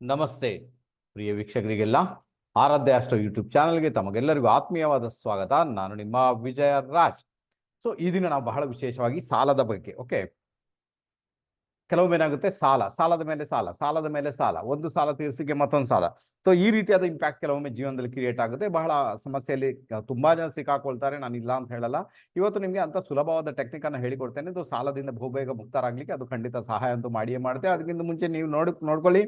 ನಮಸ್ತೆ, ಪ್ರಿಯ ವೀಕ್ಷಕರಿಗೆಲ್ಲ. ಆರಾಧ್ಯ ಅಷ್ಟೋ ಯೂಟ್ಯೂಬ್ ಚಾನಲ್ಗೆ ತಮಗೆಲ್ಲರಿಗೂ ಆತ್ಮೀಯವಾದ ಸ್ವಾಗತ. ನಾನು ನಿಮ್ಮ ವಿಜಯ ರಾಜ್. ಸೊ ಈ ದಿನ ನಾವು ಬಹಳ ವಿಶೇಷವಾಗಿ ಸಾಲದ ಬಗ್ಗೆ ಓಕೆ ಕೆಲವೊಮ್ಮೆ ಏನಾಗುತ್ತೆ ಸಾಲ, ಸಾಲದ ಮೇಲೆ ಸಾಲ, ಸಾಲದ ಮೇಲೆ ಸಾಲ, ಒಂದು ಸಾಲ ತೀರಿಸಿಕೆ ಮತ್ತೊಂದು ಸಾಲ. ಸೊ ಈ ರೀತಿಯಾದ ಇಂಪ್ಯಾಕ್ಟ್ ಕೆಲವೊಮ್ಮೆ ಜೀವನದಲ್ಲಿ ಕ್ರಿಯೇಟ್ ಆಗುತ್ತೆ. ಬಹಳ ಸಮಸ್ಯೆಯಲ್ಲಿ ತುಂಬಾ ಜನ ಸಿಕ್ಕಾಕೊಳ್ತಾರೆ, ನಾನು ಇಲ್ಲ ಅಂತ ಹೇಳಲ್ಲ. ಇವತ್ತು ನಿಮಗೆ ಅಂತ ಸುಲಭವಾದ ಟೆಕ್ನಿಕ್ ಅನ್ನು ಹೇಳಿಕೊಡ್ತೇನೆ. ಇದು ಸಾಲದಿಂದ ಬಹುಬೇಗ ಮುಕ್ತರಾಗ್ಲಿಕ್ಕೆ ಅದು ಖಂಡಿತ ಸಹಾಯ ಅಂತೂ ಮಾಡಿಯೇ ಮಾಡುತ್ತೆ ಅದಕ್ಕಿಂತ ಮುಂಚೆ ನೀವು ನೋಡ್, ನೋಡ್ಕೊಳ್ಳಿ.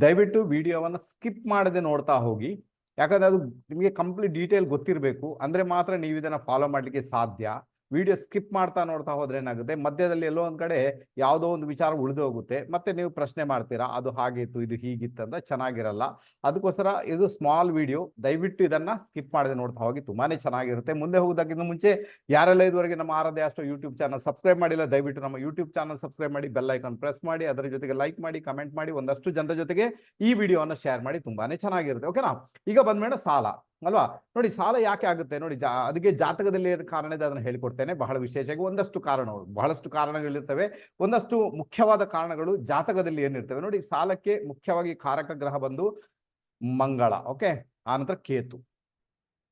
ದಯವಿಟ್ಟು ವಿಡಿಯೋವನ್ನು ಸ್ಕಿಪ್ ಮಾಡದೆ ನೋಡ್ತಾ ಹೋಗಿ. ಯಾಕಂದ್ರೆ ಅದು ನಿಮಗೆ ಕಂಪ್ಲೀಟ್ ಡೀಟೇಲ್ ಗೊತ್ತಿರಬೇಕು. ಅಂದ್ರೆ ಮಾತ್ರ ನೀವು ಇದನ್ನ ಫಾಲೋ ಮಾಡಲಿಕ್ಕೆ ಸಾಧ್ಯ. ವಿಡಿಯೋ ಸ್ಕಿಪ್ ಮಾಡ್ತಾ ನೋಡ್ತಾ ಹೋದ್ರೆ ಏನಾಗುತ್ತೆ? ಮಧ್ಯದಲ್ಲಿ ಎಲ್ಲೋ ಒಂದ್ ಕಡೆ ಯಾವುದೋ ಒಂದು ವಿಚಾರ ಉಳಿದು ಹೋಗುತ್ತೆ ಮತ್ತೆ ನೀವು ಪ್ರಶ್ನೆ ಮಾಡ್ತೀರಾ, ಅದು ಹಾಗಿತ್ತು ಇದು ಹೀಗಿತ್ತು ಅಂತ ಚೆನ್ನಾಗಿರಲ್ಲ. ಅದಕ್ಕೋಸ್ಕರ ಇದು ಸ್ಮಾಲ್ ವಿಡಿಯೋ ದಯವಿಟ್ಟು ಇದನ್ನ ಸ್ಕಿಪ್ ಮಾಡದೆ ನೋಡ್ತಾ ಹೋಗಿ. ತುಂಬಾನೇ ಚೆನ್ನಾಗಿರುತ್ತೆ. ಮುಂದೆ ಹೋಗೋದಕ್ಕಿಂತ ಮುಂಚೆ ಯಾರೆಲ್ಲ ಇದುವರೆಗೆ ನಮ್ಮ ಆರಾಧ್ಯ ಅಷ್ಟು ಯೂಟ್ಯೂಬ್ ಚಾನಲ್ ಸಬ್ಸ್ಕ್ರೈಬ್ ಮಾಡಿಲ್ಲ, ದಯವಿಟ್ಟು ನಮ್ಮ ಯೂಟ್ಯೂಬ್ ಚಾನಲ್ ಸಬ್ಸ್ಕ್ರೈಬ್ ಮಾಡಿ ಬೆಲ್ ಐಕಾನ್ ಪ್ರೆಸ್ ಮಾಡಿ, ಅದರ ಜೊತೆಗೆ ಲೈಕ್ ಮಾಡಿ ಕಮೆಂಟ್ ಮಾಡಿ, ಒಂದಷ್ಟು ಜನರ ಜೊತೆಗೆ ಈ ವಿಡಿಯೋನ ಶೇರ್ ಮಾಡಿ. ತುಂಬಾನೇ ಚೆನ್ನಾಗಿರುತ್ತೆ. ಓಕೆನಾ ಈಗ ಬಂದ್ಮೇಲೆ ಸಾಲ. ಅಲ್ವಾ? ನೋಡಿ ಸಾಲ ಯಾಕೆ ಆಗುತ್ತೆ? ನೋಡಿ ಜಾ, ಅದಕ್ಕೆ ಜಾತಕದಲ್ಲಿ ಏನು ಕಾರಣ ಇದೆ ಅದನ್ನ ಹೇಳಿಕೊಡ್ತೇನೆ. ಬಹಳ ವಿಶೇಷವಾಗಿ ಒಂದಷ್ಟು ಕಾರಣಗಳು, ಬಹಳಷ್ಟು ಕಾರಣಗಳಿರ್ತವೆ ಒಂದಷ್ಟು ಮುಖ್ಯವಾದ ಕಾರಣಗಳು ಜಾತಕದಲ್ಲಿ ಏನಿರ್ತವೆ ನೋಡಿ ಸಾಲಕ್ಕೆ ಮುಖ್ಯವಾಗಿ ಕಾರಕ ಗ್ರಹ ಬಂದು ಮಂಗಳ, ಓಕೆ? ಆನಂತರ ಕೇತು.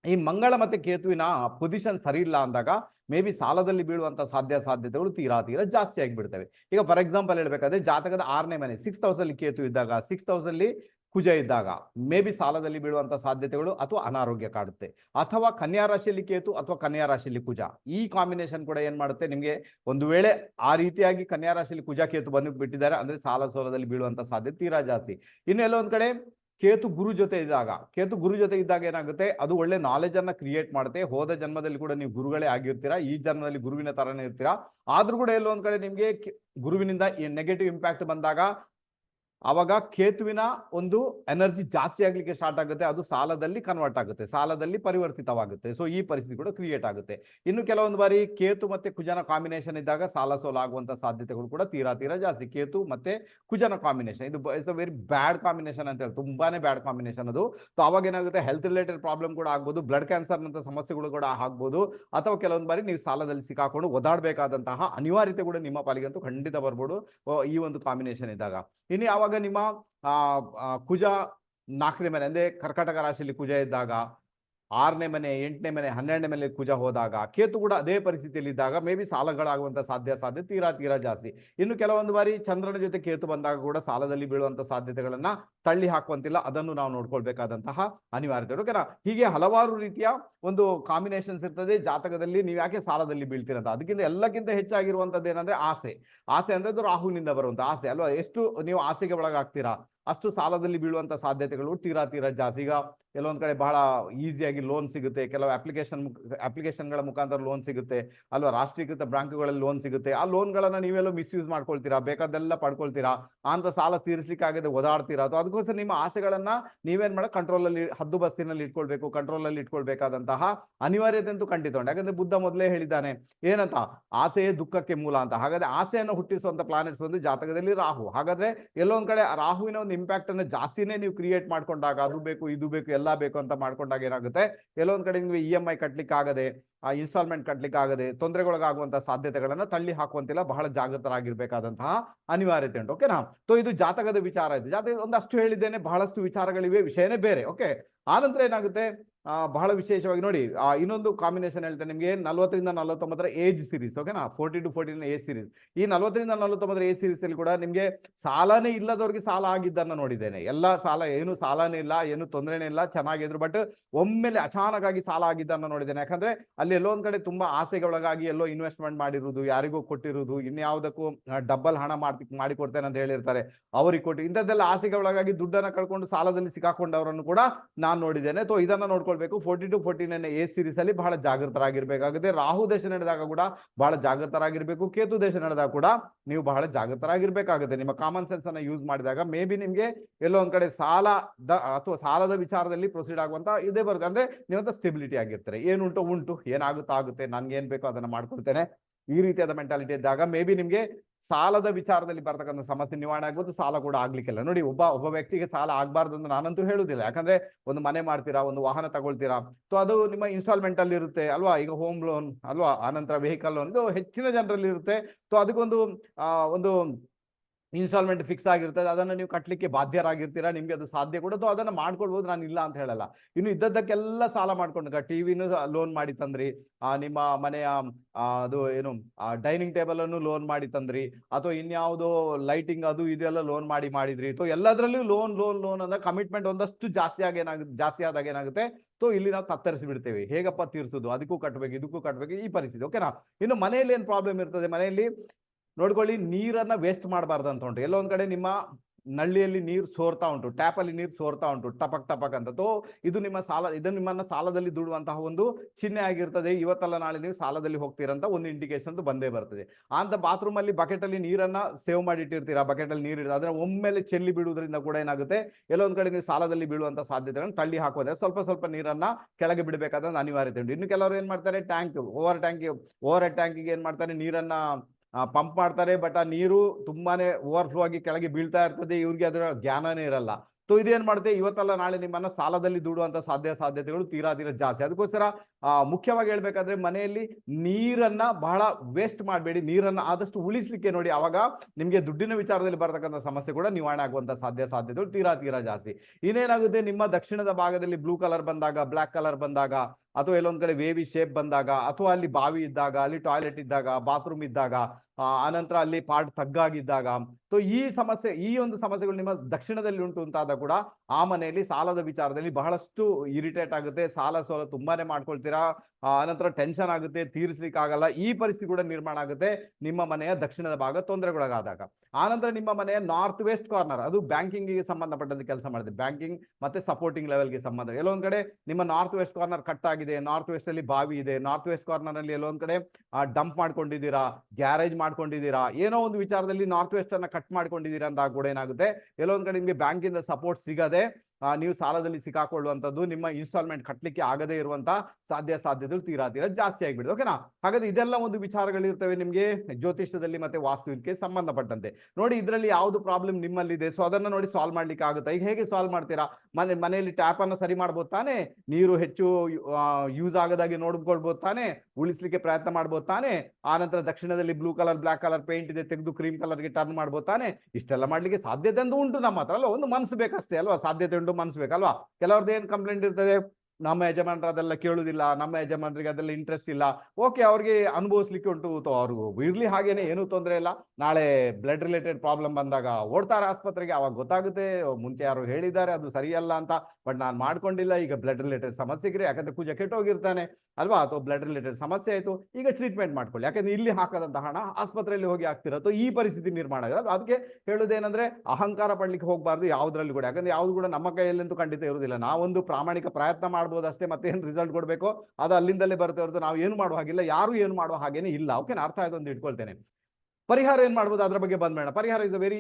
ಈ ಮಂಗಳ ಮತ್ತೆ ಕೇತುವಿನ ಪೊಸಿಷನ್ ಸರಿ ಇಲ್ಲ ಅಂದಾಗ ಮೇ ಬಿ ಸಾಲದಲ್ಲಿ ಬೀಳುವಂತ ಸಾಧ್ಯ ಸಾಧ್ಯತೆಗಳು ತೀರಾ ತೀರಾ ಜಾಸ್ತಿ ಆಗಿಬಿಡ್ತವೆ. ಈಗ ಫಾರ್ ಎಕ್ಸಾಂಪಲ್ ಹೇಳ್ಬೇಕಾದ್ರೆ ಜಾತಕದ ಆರನೇ ಮನೆ ಸಿಕ್ಸ್ ಅಲ್ಲಿ ಕೇತು ಇದ್ದಾಗ ಸಿಕ್ಸ್ ಅಲ್ಲಿ ಕುಜ ಇದ್ದಾಗ ಮೇ ಬಿ ಸಾಲದಲ್ಲಿ ಬೀಳುವಂಥ ಸಾಧ್ಯತೆಗಳು ಅಥವಾ ಅನಾರೋಗ್ಯ ಕಾಡುತ್ತೆ. ಅಥವಾ ಕನ್ಯಾ ರಾಶಿಯಲ್ಲಿ ಕೇತು ಅಥವಾ ಕನ್ಯಾ ರಾಶಿಯಲ್ಲಿ ಕುಜ. ಈ ಕಾಂಬಿನೇಷನ್ ಕೂಡ ಏನ್ ಮಾಡುತ್ತೆ? ನಿಮಗೆ ಒಂದು ವೇಳೆ ಆ ರೀತಿಯಾಗಿ ಕನ್ಯಾ ರಾಶಿಯಲ್ಲಿ ಕುಜ ಕೇತು ಬಂದು ಬಿಟ್ಟಿದ್ದಾರೆ ಅಂದ್ರೆ ಸಾಲ ಸೋಲದಲ್ಲಿ ಬೀಳುವಂತ ಸಾಧ್ಯತೆ ತೀರಾ ಜಾಸ್ತಿ. ಇನ್ನು ಎಲ್ಲೋ ಒಂದ್ ಕಡೆ ಕೇತು ಗುರು ಜೊತೆ ಇದ್ದಾಗ, ಕೇತು ಗುರು ಜೊತೆ ಇದ್ದಾಗ ಏನಾಗುತ್ತೆ? ಅದು ಒಳ್ಳೆ ನಾಲೆಜ್ ಅನ್ನ ಕ್ರಿಯೇಟ್ ಮಾಡುತ್ತೆ. ಹೋದ ಜನ್ಮದಲ್ಲಿ ಕೂಡ ನೀವು ಗುರುಗಳೇ ಆಗಿರ್ತೀರಾ, ಈ ಜನ್ಮದಲ್ಲಿ ಗುರುವಿನ ತರನೇ ಇರ್ತೀರಾ. ಆದ್ರೂ ಕೂಡ ಎಲ್ಲೊಂದ್ ಕಡೆ ನಿಮ್ಗೆ ಗುರುವಿನಿಂದ ನೆಗೆಟಿವ್ ಇಂಪ್ಯಾಕ್ಟ್ ಬಂದಾಗ ಅವಾಗ ಕೇತುವಿನ ಒಂದು ಎನರ್ಜಿ ಜಾಸ್ತಿ ಆಗ್ಲಿಕ್ಕೆ ಸ್ಟಾರ್ಟ್ ಆಗುತ್ತೆ, ಅದು ಸಾಲದಲ್ಲಿ ಕನ್ವರ್ಟ್ ಆಗುತ್ತೆ, ಸಾಲದಲ್ಲಿ ಪರಿವರ್ತಿತವಾಗುತ್ತೆ. ಸೊ ಈ ಪರಿಸ್ಥಿತಿ ಕೂಡ ಕ್ರಿಯೇಟ್ ಆಗುತ್ತೆ. ಇನ್ನು ಕೆಲವೊಂದು ಬಾರಿ ಕೇತು ಮತ್ತೆ ಕುಜನ ಕಾಂಬಿನೇಷನ್ ಇದ್ದಾಗ ಸಾಲ ಸೋಲ ಆಗುವಂತ ಸಾಧ್ಯತೆಗಳು ಕೂಡ ತೀರಾ ತೀರಾ ಜಾಸ್ತಿ. ಕೇತು ಮತ್ತೆ ಕುಜನ ಕಾಂಬಿನೇಷನ್ ಇದು it's a very bad combination ಅಂತ ಹೇಳಿ, ತುಂಬಾನೇ ಬ್ಯಾಡ್ ಕಾಂಬಿನೇಷನ್ ಅದು. ಸೊ ಅವಾಗ ಏನಾಗುತ್ತೆ ಹೆಲ್ತ್ ರಿಲೇಟೆಡ್ ಪ್ರಾಬ್ಲಮ್ ಕೂಡ ಆಗ್ಬೋದು ಬ್ಲಡ್ ಕ್ಯಾನ್ಸರ್ ನಂತ ಸಮಸ್ಯೆಗಳು ಕೂಡ ಆಗ್ಬೋದು, ಅಥವಾ ಕೆಲವೊಂದು ಬಾರಿ ನೀವು ಸಾಲದಲ್ಲಿ ಸಿಕ್ಕಾಕೊಂಡು ಒದಾಡಬೇಕಾದಂತಹ ಅನಿವಾರ್ಯತೆ ಕೂಡ ನಿಮ್ಮ ಪಾಲಿಗಂತೂ ಖಂಡಿತ ಬರ್ಬೋದು ಈ ಒಂದು ಕಾಂಬಿನೇಷನ್ ಇದ್ದಾಗ. ಇನ್ನು ಯಾವಾಗ ನಿಮ್ಮ ಆ ಆ, ಕುಜ ನಾಲ್ಕನೇ ಮನೆ ಅಂದ್ರೆ ಕರ್ಕಾಟಕ ರಾಶಿಯಲ್ಲಿ ಕುಜ ಇದ್ದಾಗ ಆರನೇ ಮನೆ, ಎಂಟನೇ ಮನೆ, ಹನ್ನೆರಡನೇ ಮನೆ ಕುಜ ಹೋದಾಗ, ಕೇತು ಕೂಡ ಅದೇ ಪರಿಸ್ಥಿತಿಯಲ್ಲಿ ಇದ್ದಾಗ ಮೇ ಬಿ ಸಾಲಗಳಾಗುವಂಥ ಸಾಧ್ಯ ಸಾಧ್ಯ, ತೀರಾ ತೀರಾ ಜಾಸ್ತಿ. ಇನ್ನು ಕೆಲವೊಂದು ಬಾರಿ ಚಂದ್ರನ ಜೊತೆ ಕೇತು ಬಂದಾಗ ಕೂಡ ಸಾಲದಲ್ಲಿ ಬೀಳುವಂಥ ಸಾಧ್ಯತೆಗಳನ್ನ ತಳ್ಳಿ ಹಾಕುವಂತಿಲ್ಲ. ಅದನ್ನು ನಾವು ನೋಡ್ಕೊಳ್ಬೇಕಾದಂತಹ ಅನಿವಾರ್ಯತೆ. ಓಕೆನಾ? ಹೀಗೆ ಹಲವಾರು ರೀತಿಯ ಒಂದು ಕಾಂಬಿನೇಷನ್ಸ್ ಇರ್ತದೆ. ಜಾತಕದಲ್ಲಿ ನೀವು ಯಾಕೆ ಸಾಲದಲ್ಲಿ ಬೀಳ್ತೀರಂತ? ಅದಕ್ಕಿಂತ ಎಲ್ಲಕ್ಕಿಂತ ಹೆಚ್ಚಾಗಿರುವಂಥದ್ದು ಏನಂದ್ರೆ ಆಸೆ. ಆಸೆ ಅಂದ್ರೆ ಅದು ರಾಹುವಿನಿಂದ ಬರುವಂತ ಆಸೆ. ಅಲ್ವಾ? ಎಷ್ಟು ನೀವು ಆಸೆಗೆ ಒಳಗಾಗ್ತೀರಾ? ಅಷ್ಟು ಸಾಲದಲ್ಲಿ ಬೀಳುವಂತ ಸಾಧ್ಯತೆಗಳು ತೀರಾ ತೀರಾ ಜಾಸ್ತಿ. ಈಗ ಕೆಲವೊಂದು ಕಡೆ ಬಹಳ ಈಸಿಯಾಗಿ ಲೋನ್ ಸಿಗುತ್ತೆ, ಕೆಲವು ಅಪ್ಲಿಕೇಶನ್ ಅಪ್ಲಿಕೇಶನ್ಗಳ ಮುಖಾಂತರ ಲೋನ್ ಸಿಗುತ್ತೆ, ಅಲ್ವಾ ರಾಷ್ಟ್ರೀಕೃತ ಬ್ಯಾಂಕ್ಗಳಲ್ಲಿ ಲೋನ್ ಸಿಗುತ್ತೆ. ಆ ಲೋನ್ಗಳನ್ನ ನೀವೆಲ್ಲೋ ಮಿಸ್ಯೂಸ್ ಮಾಡ್ಕೊಳ್ತೀರಾ? ಬೇಕಾದೆಲ್ಲ ಪಡ್ಕೊಳ್ತೀರಾ? ಅಂತ ಸಾಲ ತೀರಿಸಲಿಕ್ಕಾಗದೆ ಓದಾಡ್ತೀರಾ? ಅಥವಾ ಅದಕ್ಕೋಸ್ಕರ ನಿಮ್ಮ ಆಸೆಗಳನ್ನ ನೀವೇನ್ ಮಾಡ ಕಂಟ್ರೋಲ್ ಅಲ್ಲಿ ಹದ್ದು ಬಸ್ತಿನಲ್ಲಿ ಇಟ್ಕೊಳ್ಬೇಕು ಕಂಟ್ರೋಲ್ ಅಲ್ಲಿ ಇಟ್ಕೊಳ್ಬೇಕಾದಂತಹ ಅನಿವಾರ್ಯತೆ ಅಂತೂ ಖಂಡಿತ ಉಂಟು. ಯಾಕಂದ್ರೆ ಬುದ್ಧ ಮೊದಲೇ ಹೇಳಿದ್ದಾನೆ, ಏನಂತ? ಆಸೆಯೇ ದುಃಖಕ್ಕೆ ಮೂಲ ಅಂತ. ಹಾಗಾದ್ರೆ ಆಸೆಯನ್ನು ಹುಟ್ಟಿಸುವಂತ ಪ್ಲಾನೆಟ್ಸ್ ಒಂದು ಜಾತಕದಲ್ಲಿ ರಾಹು. ಹಾಗಾದ್ರೆ ಎಲ್ಲೊಂದ್ ಕಡೆ ರಾಹುವಿನ ಒಂದು ಇಂಪ್ಯಾಕ್ಟ್ ಅನ್ನ ಜಾಸ್ತಿನೇ ನೀವು ಕ್ರಿಯೇಟ್ ಮಾಡ್ಕೊಂಡಾಗ ಅದು ಬೇಕು, ಇದು ಬೇಕು, ಎಲ್ಲ ಬೇಕು ಅಂತ ಮಾಡ್ಕೊಂಡಾಗ ಏನಾಗುತ್ತೆ? ಕೆಲವೊಂದ್ ಒಂದ್ ಕಡೆ ನೀವು ಇ ಎಂ ಐ ಕಟ್ಲಿಕ್ಕೆ ಆಗದೆ ಆ ಇನ್ಸ್ಟಾಲ್ಮೆಂಟ್ ಕಟ್ಟಲಿಕ್ಕೆ ಆಗದೆ ತೊಂದರೆಗೊಳಗಾಗುವಂತಹ ಸಾಧ್ಯತೆಗಳನ್ನ ತಳ್ಳಿ ಹಾಕುವಂತಿಲ್ಲ ಬಹಳ ಜಾಗೃತರಾಗಿರ್ಬೇಕಾದಂತಹ ಅನಿವಾರ್ಯತೆ ಉಂಟು ಓಕೆನಾ ಸೊ ಇದು ಜಾತಕದ ವಿಚಾರ ಇದೆ. ಜಾತಕ, ಒಂದಷ್ಟು ಹೇಳಿದ್ದೇನೆ, ಬಹಳಷ್ಟು ವಿಚಾರಗಳಿವೆ, ವಿಷಯನೇ ಬೇರೆ ಓಕೆ ಆನಂತರ ಏನಾಗುತ್ತೆ? ಬಹಳ ವಿಶೇಷವಾಗಿ ನೋಡಿ ಇನ್ನೊಂದು ಕಾಂಬಿನೇಷನ್ ಹೇಳ್ತೇನೆ ನಿಮಗೆ, ನಲ್ವತ್ತರಿಂದ ನಲವತ್ತೊಂಬತ್ತರ ಏಜ್ ಸೀರೀಸ್ ಓಕೆನಾ ಫೋರ್ಟಿ ಟು ಫೋರ್ಟಿನ ಏಜ್ ಸೀರೀಸ್ ಈ ನಲ್ವತ್ತರಿಂದ ನಲವತ್ತೊಂಬತ್ತರ ಏಜ್ ಸೀರೀಸ್ ಅಲ್ಲಿ ಕೂಡ ನಿಮಗೆ ಸಾಲನೇ ಇಲ್ಲದವ್ರಿಗೆ ಸಾಲ ಆಗಿದ್ದನ್ನ ನೋಡಿದ್ದೇನೆ. ಎಲ್ಲ ಸಾಲ, ಏನು ಸಾಲನೇ ಇಲ್ಲ, ಏನು ತೊಂದರೆನೇ ಇಲ್ಲ, ಚೆನ್ನಾಗಿದ್ರು ಬಟ್ ಒಮ್ಮೆಲೆ ಅಚಾನಕ್ ಆಗಿ ಸಾಲ ಆಗಿದ್ದನ್ನ ನೋಡಿದ್ದೇನೆ. ಯಾಕಂದ್ರೆ ಅಲ್ಲಿ ಎಲ್ಲೋ ಒಂದ್ ಕಡೆ ತುಂಬಾ ಆಸೆಗೆ ಒಳಗಾಗಿ ಎಲ್ಲೋ ಇನ್ವೆಸ್ಟ್ಮೆಂಟ್ ಮಾಡಿರುವುದು, ಯಾರಿಗೂ ಕೊಟ್ಟಿರುವುದು, ಇನ್ಯಾವುದಕ್ಕೂ ಡಬಲ್ ಹಣ ಮಾಡಿ ಮಾಡಿಕೊಡ್ತೇನೆ ಅಂತ ಹೇಳಿರ್ತಾರೆ. ಅವ್ರಿಗೆ ಕೊಟ್ಟು, ಇಂಥದ್ದೆಲ್ಲ ಆಸೆಗೆ ಒಳಗಾಗಿ ದುಡ್ಡನ್ನ ಕಳ್ಕೊಂಡು ಸಾಲದಲ್ಲಿ ಸಿಕ್ಕಾಕೊಂಡವರನ್ನು ಕೂಡ ನಾನು ನೋಡಿದ್ದೇನೆ. ಸೊ ಇದನ್ನ ನೋಡ್ಕೊಳ್ಬೇಕು. Forty to forty a series ಅಲ್ಲಿ ಬಹಳ ಜಾಗೃತರಾಗಿರ್ಬೇಕಾಗುತ್ತೆ. ರಾಹು ದೇಶ ನಡೆದಾಗ ಕೂಡ ಬಹಳ ಜಾಗೃತರಾಗಿರ್ಬೇಕು. ಕೇತು ದೇಶ ನಡೆದಾಗ ಕೂಡ ನೀವು ಬಹಳ ಜಾಗೃತರಾಗಿರ್ಬೇಕಾಗುತ್ತೆ. ನಿಮ್ಮ ಕಾಮನ್ ಸೆನ್ಸ್ ಅನ್ನ ಯೂಸ್ ಮಾಡಿದಾಗ ಮೇ ಬಿ ನಿಮ್ಗೆ ಎಲ್ಲೋ ಒಂದ್ ಕಡೆ ಸಾಲದ ಅಥವಾ ಸಾಲದ ವಿಚಾರದಲ್ಲಿ ಪ್ರೊಸೀಡ್ ಆಗುವಂತ ಇದೇ ಬರುತ್ತೆ. ಅಂದ್ರೆ ನೀವಂತ ಸ್ಟೆಬಿಲಿಟಿ ಆಗಿರ್ತಾರೆ. ಏನುಂಟು ಉಂಟು ಏನಾಗುತ್ತೋ ಆಗುತ್ತೆ ನನ್ಗೆ ಏನ್ ಬೇಕೋ ಅದನ್ನ ಮಾಡ್ಕೊಳ್ತೇನೆ ಈ ರೀತಿಯಾದ ಮೆಂಟಾಲಿಟಿ ಇದ್ದಾಗ ಮೇ ಬಿ ನಿಮ್ಗೆ ಸಾಲದ ವಿಚಾರದಲ್ಲಿ ಬರ್ತಕ್ಕಂಥ ಸಮಸ್ಯೆ ನಿವಾರಣೆ ಆಗ್ಬೋದು, ಸಾಲ ಕೂಡ ಆಗ್ಲಿಕ್ಕಿಲ್ಲ. ನೋಡಿ, ಒಬ್ಬ ಒಬ್ಬ ವ್ಯಕ್ತಿಗೆ ಸಾಲ ಆಗ್ಬಾರ್ದು ಅಂತ ನಾನಂತೂ ಹೇಳುದಿಲ್ಲ ಯಾಕಂದ್ರೆ ಒಂದು ಮನೆ ಮಾಡ್ತೀರಾ, ಒಂದು ವಾಹನ ತಗೊಳ್ತೀರಾ ಸೊ ಅದು ನಿಮ್ಮ ಇನ್ಸ್ಟಾಲ್ಮೆಂಟ್ ಅಲ್ಲಿ ಇರುತ್ತೆ, ಅಲ್ವಾ? ಈಗ ಹೋಮ್ ಲೋನ್ ಅಲ್ವಾ? ಆನಂತರ ವೆಹಿಕಲ್ ಲೋನ್ ಇದು ಹೆಚ್ಚಿನ ಜನರಲ್ಲಿ ಇರುತ್ತೆ. ಸೊ ಅದಕ್ಕೊಂದು ಒಂದು ಇನ್ಸ್ಟಾಲ್ಮೆಂಟ್ ಫಿಕ್ಸ್ ಆಗಿರ್ತದೆ, ಅದನ್ನು ನೀವು ಕಟ್ಟಲಿಕ್ಕೆ ಬಾಧ್ಯರಾಗಿರ್ತೀರಾ, ನಿಮಗೆ ಅದು ಸಾಧ್ಯ ಕೂಡ, ಅಥವಾ ಅದನ್ನು ಮಾಡ್ಕೊಳ್ಬೋದು, ನಾನು ಇಲ್ಲ ಅಂತ ಹೇಳಲ್ಲ. ಇನ್ನು ಇದ್ದದ್ದಕ್ಕೆಲ್ಲ ಸಾಲ ಮಾಡ್ಕೊಂಡು ಟಿವಿನೂ ಲೋನ್ ಮಾಡಿ ತಂದ್ರಿ ನಿಮ್ಮ ಮನೆಯ ಅದು ಏನು ಡೈನಿಂಗ್ ಟೇಬಲ್ ಅನ್ನು ಲೋನ್ ಮಾಡಿ ತಂದ್ರಿ, ಅಥವಾ ಇನ್ಯಾವುದೋ ಲೈಟಿಂಗ್ ಅದು ಇದೆಲ್ಲ ಲೋನ್ ಮಾಡಿ ಮಾಡಿದ್ರಿ ಸೊ ಎಲ್ಲದರಲ್ಲೂ ಲೋನ್ ಲೋನ್ ಲೋನ್ ಅಂದ್ರೆ ಕಮಿಟ್ಮೆಂಟ್ ಒಂದಷ್ಟು ಜಾಸ್ತಿ ಆಗಿ ಏನಾಗುತ್ತೆ ಜಾಸ್ತಿ ಆದಾಗ ಏನಾಗುತ್ತೆ ಸೊ ಇಲ್ಲಿ ನಾವು ತತ್ತರಿಸಿ ಬಿಡ್ತೇವೆ. ಹೇಗಪ್ಪ ತೀರಿಸೋದು? ಅದಕ್ಕೂ ಕಟ್ಟಬೇಕು ಇದಕ್ಕೂ ಕಟ್ಟಬೇಕು ಈ ಪರಿಸ್ಥಿತಿ ಓಕೆನಾ ಇನ್ನು ಮನೆಯಲ್ಲಿ ಏನು ಪ್ರಾಬ್ಲಮ್ ಇರ್ತದೆ? ಮನೆಯಲ್ಲಿ ನೋಡ್ಕೊಳ್ಳಿ, ನೀರನ್ನ ವೇಸ್ಟ್ ಮಾಡಬಾರ್ದು ಅಂತ ಉಂಟು. ಎಲ್ಲೋ ಒಂದ್ ಕಡೆ ನಿಮ್ಮ ನಳ್ಳಿಯಲ್ಲಿ ನೀರು ಸೋರ್ತಾ ಉಂಟು ಟ್ಯಾಪ್ ಅಲ್ಲಿ ನೀರು ಸೋರ್ತಾ ಉಂಟು, ಟಪಕ್ ಟಪಕ್ ಅಂತ ತೋ ಇದು ನಿಮ್ಮ ಸಾಲ, ಇದು ನಿಮ್ಮನ್ನ ಸಾಲದಲ್ಲಿ ದುಡುವಂತಹ ಒಂದು ಚಿಹ್ನೆ ಆಗಿರ್ತದೆ. ಇವತ್ತಲ್ಲ ನಾಳೆ ನೀವು ಸಾಲದಲ್ಲಿ ಹೋಗ್ತೀರಂತ ಒಂದು ಇಂಡಿಕೇಶನ್ ಬಂದೇ ಬರ್ತದೆ. ಅಂತ ಬಾತ್ರೂಮ್ ಅಲ್ಲಿ ಬಕೆಟ್ ಅಲ್ಲಿ ನೀರನ್ನ ಸೇವ್ ಮಾಡಿ ಇಟ್ಟಿರ್ತೀರಾ ಬಕೆಟ್ ಅಲ್ಲಿ ನೀರು ಅದ್ರ ಒಮ್ಮೆಲೆ ಚೆಲ್ಲಿ ಬಿಡುವುದರಿಂದ ಕೂಡ ಏನಾಗುತ್ತೆ? ಎಲ್ಲೊಂದ್ ಕಡೆ ನೀವು ಸಾಲದಲ್ಲಿ ಬೀಳುವಂತ ಸಾಧ್ಯತೆಗಳನ್ನು ತಳ್ಳಿ ಹಾಕೋದೆ. ಸ್ವಲ್ಪ ಸ್ವಲ್ಪ ನೀರನ್ನ ಕೆಳಗೆ ಬಿಡಬೇಕಾದ ಅನಿವಾರ್ಯತೆ ಉಂಟು. ಇನ್ನು ಕೆಲವರು ಏನ್ ಮಾಡ್ತಾರೆ? ಟ್ಯಾಂಕ್ ಓವರ್ ಟ್ಯಾಂಕ್ ಓವರ್ ಟ್ಯಾಂಕಿಗೆ ಏನ್ ಮಾಡ್ತಾರೆ? ನೀರನ್ನ ಪಂಪ್ ಮಾಡ್ತಾರೆ ಬಟ್ ಆ ನೀರು ತುಂಬಾನೇ ಓವರ್ಫ್ಲೋ ಆಗಿ ಕೆಳಗೆ ಬೀಳ್ತಾ ಇರ್ತದೆ, ಇವ್ರಿಗೆ ಅದರ ಜ್ಞಾನನೇ ಇರಲ್ಲ. ಸೊ ಇದೇನ್ ಮಾಡುತ್ತೆ ಇವತ್ತಲ್ಲ ನಾಳೆ ನಿಮ್ಮನ್ನ ಸಾಲದಲ್ಲಿ ದುಡುವಂತ ಸಾಧ್ಯ ಸಾಧ್ಯತೆಗಳು ತೀರಾ ತೀರಾ ಜಾಸ್ತಿ. ಅದಕ್ಕೋಸ್ಕರ ಮುಖ್ಯವಾಗಿ ಹೇಳ್ಬೇಕಾದ್ರೆ ಮನೆಯಲ್ಲಿ ನೀರನ್ನ ಬಹಳ ವೇಸ್ಟ್ ಮಾಡಬೇಡಿ. ನೀರನ್ನ ಆದಷ್ಟು ಉಳಿಸ್ಲಿಕ್ಕೆ ನೋಡಿ. ಅವಾಗ ನಿಮ್ಗೆ ದುಡ್ಡಿನ ವಿಚಾರದಲ್ಲಿ ಬರತಕ್ಕಂಥ ಸಮಸ್ಯೆ ಕೂಡ ನಿವಾರಣೆ ಆಗುವಂತ ಸಾಧ್ಯ ಸಾಧ್ಯತೆಗಳು ತೀರಾ ತೀರಾ ಜಾಸ್ತಿ. ಇನ್ನೇನಾಗುತ್ತೆ? ನಿಮ್ಮ ದಕ್ಷಿಣದ ಭಾಗದಲ್ಲಿ ಬ್ಲೂ ಕಲರ್ ಬಂದಾಗ ಬ್ಲಾಕ್ ಕಲರ್ ಬಂದಾಗ ಅಥವಾ ಎಲ್ಲೊಂದ್ ಕಡೆ ವೇವಿ ಶೇಪ್ ಬಂದಾಗ ಅಥವಾ ಅಲ್ಲಿ ಬಾವಿ ಇದ್ದಾಗ, ಅಲ್ಲಿ ಟಾಯ್ಲೆಟ್ ಇದ್ದಾಗ ಬಾತ್ರೂಮ್ ಇದ್ದಾಗ ಆನಂತರ ಅಲ್ಲಿ ಪಾರ್ಟ್ ತಗ್ಗಾಗಿದ್ದಾಗ ಸೊ ಈ ಸಮಸ್ಯೆ, ಈ ಒಂದು ಸಮಸ್ಯೆಗಳು ನಿಮ್ಮ ದಕ್ಷಿಣದಲ್ಲಿ ಉಂಟು ಅಂತಾದ ಕೂಡ ಆ ಮನೆಯಲ್ಲಿ ಸಾಲದ ವಿಚಾರದಲ್ಲಿ ಬಹಳಷ್ಟು ಇರಿಟೇಟ್ ಆಗುತ್ತೆ. ಸಾಲ ಸೋಲ ತುಂಬಾನೇ ಮಾಡ್ಕೊಳ್ತೀರಾ. ಆನಂತರ ಟೆನ್ಷನ್ ಆಗುತ್ತೆ ತೀರಿಸ್ಲಿಕ್ಕೆ ಆಗಲ್ಲ ಈ ಪರಿಸ್ಥಿತಿ ಕೂಡ ನಿರ್ಮಾಣ ಆಗುತ್ತೆ ನಿಮ್ಮ ಮನೆಯ ದಕ್ಷಿಣದ ಭಾಗ ತೊಂದರೆಗೊಳಗಾದಾಗ. ಆನಂತರ ನಿಮ್ಮ ಮನೆಯ ನಾರ್ತ್ ವೆಸ್ಟ್ ಕಾರ್ನರ್, ಅದು ಬ್ಯಾಂಕಿಂಗಿಗೆ ಸಂಬಂಧಪಟ್ಟಂತೆ ಕೆಲಸ ಮಾಡಿದೆ ಬ್ಯಾಂಕಿಂಗ್ ಮತ್ತೆ ಸಪೋರ್ಟಿಂಗ್ ಲೆವೆಲ್ಗೆ ಸಂಬಂಧ. ಎಲ್ಲೊಂದ್ ಕಡೆ ನಿಮ್ಮ ನಾರ್ತ್ ವೆಸ್ಟ್ ಕಾರ್ನರ್ ಕಟ್ ಆಗಿದೆ, ನಾರ್ತ್ ವೆಸ್ಟ್ ಅಲ್ಲಿ ಬಾವಿ ಇದೆ, ನಾರ್ತ್ ವೆಸ್ಟ್ ಕಾರ್ನರ್ ಅಲ್ಲಿ ಎಲ್ಲೊಂದ್ ಕಡೆ ಡಂಪ್ ಮಾಡ್ಕೊಂಡಿದ್ದೀರಾ, ಗ್ಯಾರೇಜ್ ಮಾಡ್ಕೊಂಡಿದ್ದೀರಾ? ಏನೋ ಒಂದು ವಿಚಾರದಲ್ಲಿ ನಾರ್ತ್ ವೆಸ್ಟ್ ಅನ್ನ ಕಟ್ ಮಾಡ್ಕೊಂಡಿದ್ದೀರಾ ಅಂತ ಕೂಡ ಏನಾಗುತ್ತೆ? ಎಲ್ಲೊಂದ್ ಕಡೆ ನಿಮ್ಗೆ ಬ್ಯಾಂಕಿಂದ ಸಪೋರ್ಟ್ ಸಿಗದೆ ನೀವು ಸಾಲದಲ್ಲಿ ಸಿಕ್ಕಾಕೊಳ್ಳುವಂಥದ್ದು ನಿಮ್ಮ ಇನ್ಸ್ಟಾಲ್ಮೆಂಟ್ ಕಟ್ಟಲಿಕ್ಕೆ ಆಗದೇ ಇರುವಂತ ಸಾಧ್ಯ ಸಾಧ್ಯತೆಗಳು ತೀರಾ ತೀರಾ ಜಾಸ್ತಿ ಆಗಿಬಿಡುತ್ತೆ ಓಕೆನಾ ಹಾಗಾದ್ರೆ ಇದೆಲ್ಲ ಒಂದು ವಿಚಾರಗಳಿರ್ತವೆ ನಿಮಗೆ, ಜ್ಯೋತಿಷ್ಯದಲ್ಲಿ ಮತ್ತೆ ವಾಸ್ತುವಿಕೆ ಸಂಬಂಧಪಟ್ಟಂತೆ. ನೋಡಿ, ಇದರಲ್ಲಿ ಯಾವುದು ಪ್ರಾಬ್ಲಮ್ ನಿಮ್ಮಲ್ಲಿದೆ? ಸೊ ಅದನ್ನ ನೋಡಿ ಸಾಲ್ವ್ ಮಾಡ್ಲಿಕ್ಕೆ ಆಗುತ್ತಾ? ಈಗ ಹೇಗೆ ಸಾಲ್ವ್ ಮಾಡ್ತೀರಾ? ಮನೆ, ಮನೆಯಲ್ಲಿ ಟ್ಯಾಪ್ ಅನ್ನು ಸರಿ ಮಾಡ್ಬೋದು ತಾನೆ? ನೀರು ಹೆಚ್ಚು ಯೂಸ್ ಆಗದಾಗಿ ನೋಡ್ಕೊಳ್ಬೋದು ತಾನೆ? ಉಳಿಸ್ಲಿಕ್ಕೆ ಪ್ರಯತ್ನ ಮಾಡ್ಬೋದು ತಾನೆ? ಆ ನಂತರ ದಕ್ಷಿಣದಲ್ಲಿ blue colour black colour paint ಇದೆ, ತೆಗೆದು ಕ್ರೀಮ್ ಕಲರ್ಗೆ ಟರ್ನ್ ಮಾಡ್ಬೋದು ತಾನೆ? ಇಷ್ಟೆಲ್ಲ ಮಾಡ್ಲಿಕ್ಕೆ ಸಾಧ್ಯತೆ ಅಂತ ಉಂಟು ನಮ್ಮ ಹತ್ರ ಅಲ್ವಾ? ಒಂದು ಮನಸ್ಸು ಬೇಕಷ್ಟೇ ಅಲ್ವಾ? ಸಾಧ್ಯತೆ ಉಂಟು ಮನ್ಸು ಬೇಕಲ್ವಾ ಕೆಲವ್ರದ್ದು ಏನ್ ಕಂಪ್ಲೇಂಟ್ ಇರ್ತದೆ? ನಮ್ಮ ಯಜಮಾನರು ಅದೆಲ್ಲ ಕೇಳುದಿಲ್ಲ, ನಮ್ಮ ಯಜಮಾನರಿಗೆ ಅದೆಲ್ಲ ಇಂಟ್ರೆಸ್ಟ್ ಇಲ್ಲ. ಓಕೆ ಅವ್ರಿಗೆ ಅನುಭವಿಸ್ಲಿಕ್ಕೆ ಉಂಟು. ಅವ್ರಿಗೂ ಇರ್ಲಿ ಹಾಗೇನೆ, ಏನೂ ತೊಂದರೆ ಇಲ್ಲ. ನಾಳೆ ಬ್ಲಡ್ ರಿಲೇಟೆಡ್ ಪ್ರಾಬ್ಲಮ್ ಬಂದಾಗ ಓಡ್ತಾರೆ ಆಸ್ಪತ್ರೆಗೆ. ಅವಾಗ ಗೊತ್ತಾಗುತ್ತೆ, ಮುಂಚೆ ಯಾರು ಹೇಳಿದ್ದಾರೆ, ಅದು ಸರಿಯಲ್ಲ ಅಂತ. ಬಟ್ ನಾನು ಮಾಡ್ಕೊಂಡಿಲ್ಲ. ಈಗ ಬ್ಲಡ್ ರಿಲೇಟೆಡ್ ಸಮಸ್ಯೆಗೆ ಯಾಕಂದ್ರೆ ಪೂಜೆ ಕೆಟ್ಟೋಗಿರ್ತಾನೆ. ಅಲ್ವಾ? ಅಥವಾ ಬ್ಲಡ್ ರಿಲೇಟೆಡ್ ಸಮಸ್ಯೆ ಆಯಿತು, ಈಗ ಟ್ರೀಟ್ಮೆಂಟ್ ಮಾಡ್ಕೊಳ್ಳಿ. ಯಾಕಂದ್ರೆ ಇಲ್ಲಿ ಹಾಕದಂತ ಹಣ ಆಸ್ಪತ್ರೆಯಲ್ಲಿ ಹೋಗಿ ಆಗ್ತಿರೋ ಈ ಪರಿಸ್ಥಿತಿ ನಿರ್ಮಾಣ ಆಗಿದೆ. ಅಲ್ವಾ? ಅದಕ್ಕೆ ಹೇಳುವುದೇನಂದ್ರೆ, ಅಹಂಕಾರ ಪಡ್ಲಿಕ್ಕೆ ಹೋಗಬಾರ್ದು ಯಾವ್ದ್ರಲ್ಲಿ ಕೂಡ. ಯಾಕಂದ್ರೆ ಯಾವ್ದು ಕೂಡ ನಮ್ಮ ಕೈಯಲ್ಲಂತೂ ಖಂಡಿತ ಇರುವುದಿಲ್ಲ. ನಾವೊಂದು ಪ್ರಾಮಾಣಿಕ ಪ್ರಯತ್ನ ಮಾಡ್ಬೋದು ಅಷ್ಟೇ ಮತ್ತೆ ಏನು ರಿಸಲ್ಟ್ ಕೊಡಬೇಕು? ಅದು ಅಲ್ಲಿಂದಲೇ ಬರುತ್ತೆ ಇರೋದು ನಾವು ಏನು ಮಾಡುವ ಹಾಗಿಲ್ಲ. ಯಾರು ಏನು ಮಾಡುವ ಹಾಗೇನೆ ಇಲ್ಲ. ಓಕೆ ಅರ್ಥ ಆಯ್ತು ಅಂತ ಇಟ್ಕೊಳ್ತೇನೆ. ಪರಿಹಾರ ಏನ್ ಮಾಡ್ಬೋದು? ಅದ್ರ ಬಗ್ಗೆ ಬಂದ್ಬೇಡ ಪರಿಹಾರ ಇಸ್ ವೆರಿ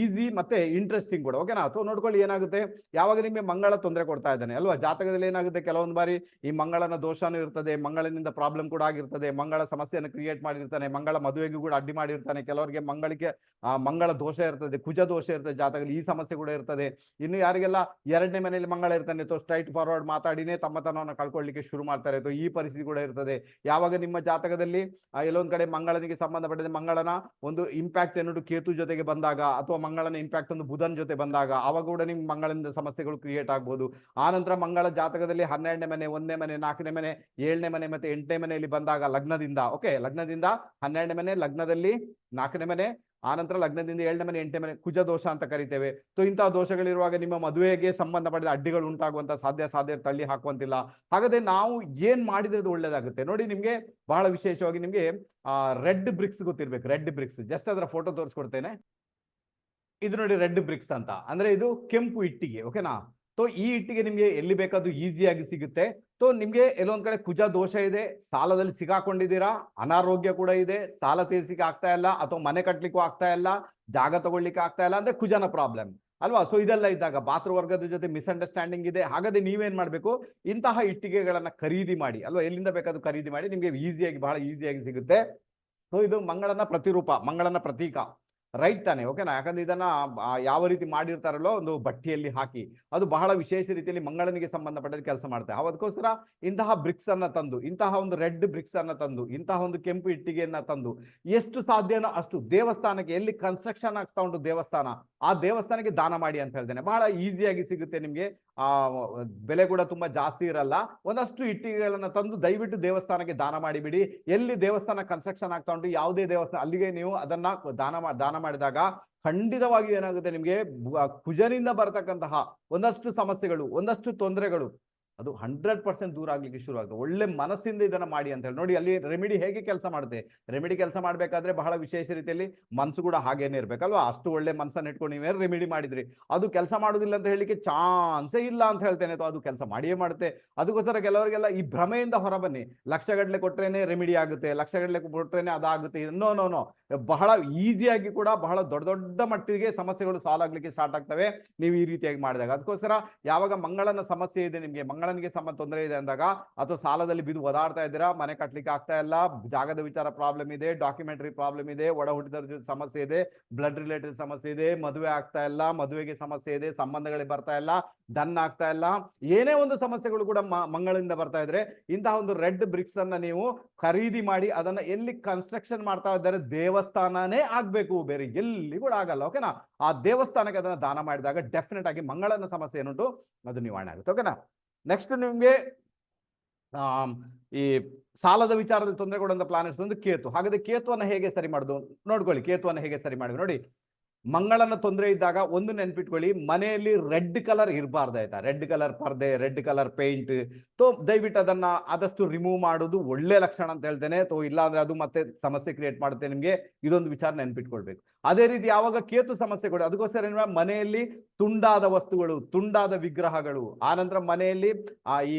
ಈಸಿ ಮತ್ತೆ ಇಂಟ್ರೆಸ್ಟಿಂಗ್ ಕೂಡ. ಓಕೆನಾ ಅಥವಾ ನೋಡ್ಕೊಳ್ಳಿ ಏನಾಗುತ್ತೆ? ಯಾವಾಗ ನಿಮಗೆ ಮಂಗಳ ತೊಂದರೆ ಕೊಡ್ತಾ ಇದ್ದಾನೆ. ಅಲ್ವಾ? ಜಾತಕದಲ್ಲಿ ಏನಾಗುತ್ತೆ? ಕೆಲವೊಂದು ಬಾರಿ ಈ ಮಂಗಳನ ದೋಷನೂ ಇರ್ತದೆ, ಮಂಗಳನಿಂದ ಪ್ರಾಬ್ಲಮ್ ಕೂಡ ಆಗಿರ್ತದೆ, ಮಂಗಳ ಸಮಸ್ಯೆಯನ್ನು ಕ್ರಿಯೇಟ್ ಮಾಡಿರ್ತಾನೆ, ಮಂಗಳ ಮದುವೆಗೂ ಕೂಡ ಅಡ್ಡಿ ಮಾಡಿರ್ತಾನೆ. ಕೆಲವರಿಗೆ ಮಂಗಳಿಗೆ, ಆ, ಮಂಗಳ ದೋಷ ಇರ್ತದೆ, ಕುಜ ದೋಷ ಇರ್ತದೆ ಜಾತಕದಲ್ಲಿ, ಈ ಸಮಸ್ಯೆ ಕೂಡ ಇರ್ತದೆ. ಇನ್ನು ಯಾರಿಗೆಲ್ಲ ಎರಡನೇ ಮನೆಯಲ್ಲಿ ಮಂಗಳ ಇರ್ತಾನೆ ಅಥವಾ ಸ್ಟ್ರೈಟ್ ಫಾರ್ವರ್ಡ್ ಮಾತಾಡಿನೇ ತಮ್ಮತನವನ್ನು ಕಳ್ಕೊಳ್ಳಿಕ್ಕೆ ಶುರು ಮಾಡ್ತಾರೆ. ಅಥವಾ ಈ ಪರಿಸ್ಥಿತಿ ಕೂಡ ಇರ್ತದೆ. ಯಾವಾಗ ನಿಮ್ಮ ಜಾತಕದಲ್ಲಿ ಎಲ್ಲೊಂದ್ ಕಡೆ ಮಂಗಳನಿಗೆ ಸಂಬಂಧಪಟ್ಟಿದೆ ಮಂಗಳನ ಒಂದು ಇಂಪ್ಯಾಕ್ಟ್ ಏನಾದ್ರು ಕೇತು ಜೊತೆಗೆ ಬಂದಾಗ ಅಥವಾ ಮಂಗಳನ ಇಂಪ್ಯಾಕ್ಟ್ ಒಂದು ಬುಧನ್ ಜೊತೆ ಬಂದಾಗ ಅವಾಗ ಕೂಡ ನಿಮ್ಗೆ ಮಂಗಳಿಂದ ಸಮಸ್ಯೆಗಳು ಕ್ರಿಯೇಟ್ ಆಗ್ಬೋದು. ಆನಂತರ ಮಂಗಳ ಜಾತಕದಲ್ಲಿ ಹನ್ನೆರಡನೇ ಮನೆ, ಒಂದನೇ ಮನೆ, ನಾಲ್ಕನೇ ಮನೆ, ಏಳನೇ ಮನೆ ಮತ್ತೆ ಎಂಟನೇ ಮನೆಯಲ್ಲಿ ಬಂದಾಗ ಲಗ್ನದಿಂದ ಓಕೆ ಲಗ್ನದಿಂದ ಹನ್ನೆರಡನೇ ಮನೆ, ಲಗ್ನದಲ್ಲಿ ನಾಲ್ಕನೇ ಮನೆ ಆ ನಂತರ ಲಗ್ನದಿಂದ ಏಳನೇ ಮನೆ, ಎಂಟನೇ ಮನೆ, ಕುಜ ದೋಷ ಅಂತ ಕರಿತೇವೆ. ಸೊ ಇಂತಹ ದೋಷಗಳಿರುವಾಗ ನಿಮ್ಮ ಮದುವೆಗೆ ಸಂಬಂಧಪಟ್ಟ ಅಡ್ಡಿಗಳು ಉಂಟಾಗುವಂತಹ ಸಾಧ್ಯ ಸಾಧ್ಯ ತಳ್ಳಿ ಹಾಕುವಂತಿಲ್ಲ. ಹಾಗಾದ್ರೆ ನಾವು ಏನ್ ಮಾಡಿದ್ರೆ ಅದು ಒಳ್ಳೇದಾಗುತ್ತೆ? ನೋಡಿ, ನಿಮ್ಗೆ ಬಹಳ ವಿಶೇಷವಾಗಿ ನಿಮ್ಗೆ, ಆ, ರೆಡ್ ಬ್ರಿಕ್ಸ್ ಗೊತ್ತಿರ್ಬೇಕು, ರೆಡ್ ಬ್ರಿಕ್ಸ್. ಜಸ್ಟ್ ಅದರ ಫೋಟೋ ತೋರಿಸ್ಕೊಡ್ತೇನೆ. ಇದು ನೋಡಿ ರೆಡ್ ಬ್ರಿಕ್ಸ್ ಅಂತ. ಅಂದ್ರೆ ಇದು ಕೆಂಪು ಇಟ್ಟಿಗೆ ಓಕೆನಾ ಸೊ ಈ ಇಟ್ಟಿಗೆ ನಿಮ್ಗೆ ಎಲ್ಲಿ ಬೇಕಾದ್ರೂ ಈಸಿಯಾಗಿ ಸಿಗುತ್ತೆ. ಸೊ ನಿಮ್ಗೆ ಎಲ್ಲೊಂದ್ ಕಡೆ ಕುಜ ದೋಷ ಇದೆ. ಸಾಲದಲ್ಲಿ ಸಿಗಾಕೊಂಡಿದ್ದೀರಾ? ಅನಾರೋಗ್ಯ ಕೂಡ ಇದೆ. ಸಾಲ ತೀರ್ಸಿಕ್ಕೆ ಆಗ್ತಾ ಇಲ್ಲ ಅಥವಾ ಮನೆ ಕಟ್ಲಿಕ್ಕೂ ಆಗ್ತಾ ಇಲ್ಲ. ಜಾಗ ತಗೊಳ್ಲಿಕ್ಕೆ ಆಗ್ತಾ ಇಲ್ಲ ಅಂದ್ರೆ ಕುಜನ ಪ್ರಾಬ್ಲಮ್ ಅಲ್ವಾ? ಸೊ ಇದೆಲ್ಲ ಇದ್ದಾಗ ವರ್ಗದ ಜೊತೆ ಮಿಸ್ಅಂಡರ್ಸ್ಟ್ಯಾಂಡಿಂಗ್ ಇದೆ. ಹಾಗಾದ್ರೆ ನೀವೇನ್ ಮಾಡ್ಬೇಕು? ಇಂತಹ ಇಟ್ಟಿಗೆಗಳನ್ನ ಖರೀದಿ ಮಾಡಿ. ಅಲ್ವಾ? ಎಲ್ಲಿಂದ ಬೇಕಾದ್ರೂ ಖರೀದಿ ಮಾಡಿ. ನಿಮ್ಗೆ ಈಸಿಯಾಗಿ ಬಹಳ ಈಸಿಯಾಗಿ ಸಿಗುತ್ತೆ. ಸೊ ಇದು ಮಂಗಳನ ಪ್ರತಿರೂಪ, ಮಂಗಳನ ಪ್ರತೀಕ. ರೈಟ್ ತಾನೆ ಓಕೆನಾ ಯಾಕಂದ್ರೆ ಇದನ್ನ ಯಾವ ರೀತಿ ಮಾಡಿರ್ತಾರಲ್ಲೋ ಒಂದು ಬಟ್ಟಿಯಲ್ಲಿ ಹಾಕಿ, ಅದು ಬಹಳ ವಿಶೇಷ ರೀತಿಯಲ್ಲಿ ಮಂಗಳನಿಗೆ ಸಂಬಂಧಪಟ್ಟ ಕೆಲಸ ಮಾಡುತ್ತೆ ಅದಕ್ಕೋಸ್ಕರ ಇಂತಹ ಬ್ರಿಕ್ಸ್ ಅನ್ನ ತಂದು, ಇಂತಹ ಒಂದು ರೆಡ್ ಬ್ರಿಕ್ಸ್ ಅನ್ನ ತಂದು, ಇಂತಹ ಒಂದು ಕೆಂಪು ಇಟ್ಟಿಗೆಯನ್ನ ತಂದು, ಎಷ್ಟು ಸಾಧ್ಯನೋ ಅಷ್ಟು ದೇವಸ್ಥಾನಕ್ಕೆ ಎಲ್ಲಿ ಕನ್ಸ್ಟ್ರಕ್ಷನ್ ಆಗ್ತಾ ಉಂಟು ದೇವಸ್ಥಾನ, ಆ ದೇವಸ್ಥಾನಕ್ಕೆ ದಾನ ಮಾಡಿ ಅಂತ ಹೇಳ್ತೇನೆ. ಬಹಳ ಈಸಿಯಾಗಿ ಸಿಗುತ್ತೆ ನಿಮ್ಗೆ. ಆ, ಬೆಲೆ ಕೂಡ ತುಂಬಾ ಜಾಸ್ತಿ ಇರಲ್ಲ. ಒಂದಷ್ಟು ಇಟ್ಟಿಗೆಗಳನ್ನ ತಂದು ದಯವಿಟ್ಟು ದೇವಸ್ಥಾನಕ್ಕೆ ದಾನ ಮಾಡಿಬಿಡಿ. ಎಲ್ಲಿ ದೇವಸ್ಥಾನ ಕನ್ಸ್ಟ್ರಕ್ಷನ್ ಆಗ್ತಾ ಉಂಟು, ಯಾವುದೇ ದೇವಸ್ಥಾನ, ಅಲ್ಲಿಗೆ ನೀವು ಅದನ್ನ ದಾನ ದಾನ ಮಾಡಿದಾಗ ಖಂಡಿತವಾಗಿ ಏನಾಗುತ್ತೆ ನಿಮ್ಗೆ ಕುಜನಿಂದ ಬರತಕ್ಕಂತಹ ಒಂದಷ್ಟು ಸಮಸ್ಯೆಗಳು ಒಂದಷ್ಟು ತೊಂದರೆಗಳು ಅದು ಹಂಡ್ರೆಡ್ ಪರ್ಸೆಂಟ್ ದೂರ ಆಗ್ಲಿಕ್ಕೆ ಶುರು ಆಗುತ್ತೆ ಒಳ್ಳೆ ಮನಸ್ಸಿಂದ ಇದನ್ನ ಮಾಡಿ ಅಂತ ಹೇಳಿ. ನೋಡಿ, ಅಲ್ಲಿ ರೆಮಿಡಿ ಹೇಗೆ ಕೆಲಸ ಮಾಡುತ್ತೆ? ರೆಮಿಡಿ ಕೆಲಸ ಮಾಡಬೇಕಾದ್ರೆ ಬಹಳ ವಿಶೇಷ ರೀತಿಯಲ್ಲಿ ಮನ್ಸು ಕೂಡ ಹಾಗೇನೆ ಇರ್ಬೇಕಲ್ವಾ? ಅಷ್ಟು ಒಳ್ಳೆ ಮನಸ್ಸನ್ನ ಇಟ್ಕೊಂಡು ನೀವೇ ರೆಮಿಡಿ ಮಾಡಿದ್ರಿ? ಅದು ಕೆಲಸ ಮಾಡೋದಿಲ್ಲ ಅಂತ ಹೇಳಲಿಕ್ಕೆ ಚಾನ್ಸೇ ಇಲ್ಲ ಅಂತ ಹೇಳ್ತೇನೆ. ಅಥವಾ ಅದು ಕೆಲಸ ಮಾಡಿಯೇ ಮಾಡುತ್ತೆ. ಅದಕ್ಕೋಸ್ಕರ ಕೆಲವರಿಗೆಲ್ಲ ಈ ಭ್ರಮೆಯಿಂದ ಹೊರಬನ್ನಿ. ಲಕ್ಷಗಟ್ಟಲೆ ಕೊಟ್ರೇನೆ ರೆಮಿಡಿ ಆಗುತ್ತೆ, ಲಕ್ಷಗಟ್ಟಲೆ ಕೊಟ್ರೇನೆ ಅದಾಗುತ್ತೆ. ನೋ ನೋ ನೋ ಬಹಳ ಈಸಿಯಾಗಿ ಕೂಡ ಬಹಳ ದೊಡ್ಡ ದೊಡ್ಡ ಮಟ್ಟಿಗೆ ಸಮಸ್ಯೆಗಳು ಸಾಲ್ವ್ ಆಗ್ಲಿಕ್ಕೆ ಸ್ಟಾರ್ಟ್ ಆಗ್ತವೆ. ನೀವು ಈ ರೀತಿಯಾಗಿ ಮಾಡಿದಾಗ. ಅದಕ್ಕೋಸ್ಕರ ಯಾವಾಗ ಮಂಗಳನ ಸಮಸ್ಯೆ ಇದೆ ನಿಮಗೆ ಮಂಗಳನಿಗೆ ಸಂಬಂಧ ತೊಂದರೆ ಇದೆ ಅಂದಾಗ, ಅಥವಾ ಸಾಲದಲ್ಲಿ ಬಿದ್ದು ಒದಾಡ್ತಾ ಇದ್ದೀರಾ, ಮನೆ ಕಟ್ಟಲಿಕ್ಕೆ ಆಗ್ತಾ ಇಲ್ಲ, ಜಾಗದ ವಿಚಾರ ಪ್ರಾಬ್ಲಮ್ ಇದೆ ಡಾಕ್ಯುಮೆಂಟರಿ ಪ್ರಾಬ್ಲಮ್ ಇದೆ, ಒಡ ಹುಟ್ಟಿದ ಸಮಸ್ಯೆ ಇದೆ ಬ್ಲಡ್ ರಿಲೇಟೆಡ್ ಸಮಸ್ಯೆ ಇದೆ, ಮದುವೆ ಆಗ್ತಾ ಇಲ್ಲ, ಮದುವೆಗೆ ಸಮಸ್ಯೆ ಇದೆ, ಸಂಬಂಧಗಳಿಗೆ ಬರ್ತಾ ಇಲ್ಲ ಡನ್ ಆಗ್ತಾ ಇಲ್ಲ. ಏನೇ ಒಂದು ಸಮಸ್ಯೆಗಳು ಕೂಡ ಮಂಗಳಿಂದ ಬರ್ತಾ ಇದ್ರೆ, ಇಂತಹ ಒಂದು ರೆಡ್ ಬ್ರಿಕ್ಸ್ ಅನ್ನ ನೀವು ಖರೀದಿ ಮಾಡಿ ಅದನ್ನ ಎಲ್ಲಿ ಕನ್ಸ್ಟ್ರಕ್ಷನ್ ಮಾಡ್ತಾ ಇದ್ದಾರೆ, ದೇವಸ್ಥಾನನೇ ಆಗ್ಬೇಕು, ಬೇರೆ ಎಲ್ಲಿ ಕೂಡ ಆಗಲ್ಲ ಓಕೆನಾ ಆ ದೇವಸ್ಥಾನಕ್ಕೆ ಅದನ್ನ ದಾನ ಮಾಡಿದಾಗ ಡೆಫಿನೆಟ್ ಆಗಿ ಮಂಗಳನ ಸಮಸ್ಯೆ ಏನುಂಟು? ಅದು ನಿವಾರಣೆ ಆಗುತ್ತೆ ಓಕೆನಾ ನೆಕ್ಸ್ಟ್ ನಿಮ್ಗೆ ಈ ಸಾಲದ ವಿಚಾರದಲ್ಲಿ ತೊಂದರೆ ಕೊಡುವಂತ ಪ್ಲಾನೆಟ್ಸ್ ಒಂದು ಕೇತು. ಹಾಗಾದ್ರೆ ಕೇತುವನ್ನ ಹೇಗೆ ಸರಿ ಮಾಡುದು? ನೋಡ್ಕೊಳ್ಳಿ, ಕೇತುವನ್ನ ಹೇಗೆ ಸರಿ ಮಾಡಿದ್ವಿ ನೋಡಿ, ಮಂಗಳನ ತೊಂದರೆ ಇದ್ದಾಗ ಒಂದು ನೆನ್ಪಿಟ್ಕೊಳ್ಳಿ, ಮನೆಯಲ್ಲಿ ರೆಡ್ ಕಲರ್ ಇರಬಾರ್ದು ಆಯ್ತಾ? ರೆಡ್ ಕಲರ್ ಪರ್ದೆ, ರೆಡ್ ಕಲರ್ ಪೇಂಟ್ ತೋ, ದಯವಿಟ್ಟು ಅದನ್ನ ಆದಷ್ಟು ರಿಮೂವ್ ಮಾಡೋದು ಒಳ್ಳೆ ಲಕ್ಷಣ ಅಂತ ಹೇಳ್ತೇನೆ. ತೋ ಇಲ್ಲ ಅಂದ್ರೆ ಅದು ಮತ್ತೆ ಸಮಸ್ಯೆ ಕ್ರಿಯೇಟ್ ಮಾಡುತ್ತೆ ನಿಮ್ಗೆ. ಇದೊಂದು ವಿಚಾರ ನೆನ್ಪಿಟ್ಕೊಳ್ಬೇಕು. ಅದೇ ರೀತಿ ಯಾವಾಗ ಕೇತು ಸಮಸ್ಯೆ ಕೊಡಿ, ಅದಕ್ಕೋಸ್ಕರ ಏನ್ ಮನೆಯಲ್ಲಿ ತುಂಡಾದ ವಸ್ತುಗಳು, ತುಂಡಾದ ವಿಗ್ರಹಗಳು. ಆನಂತರ ಮನೆಯಲ್ಲಿ, ಆ ಈ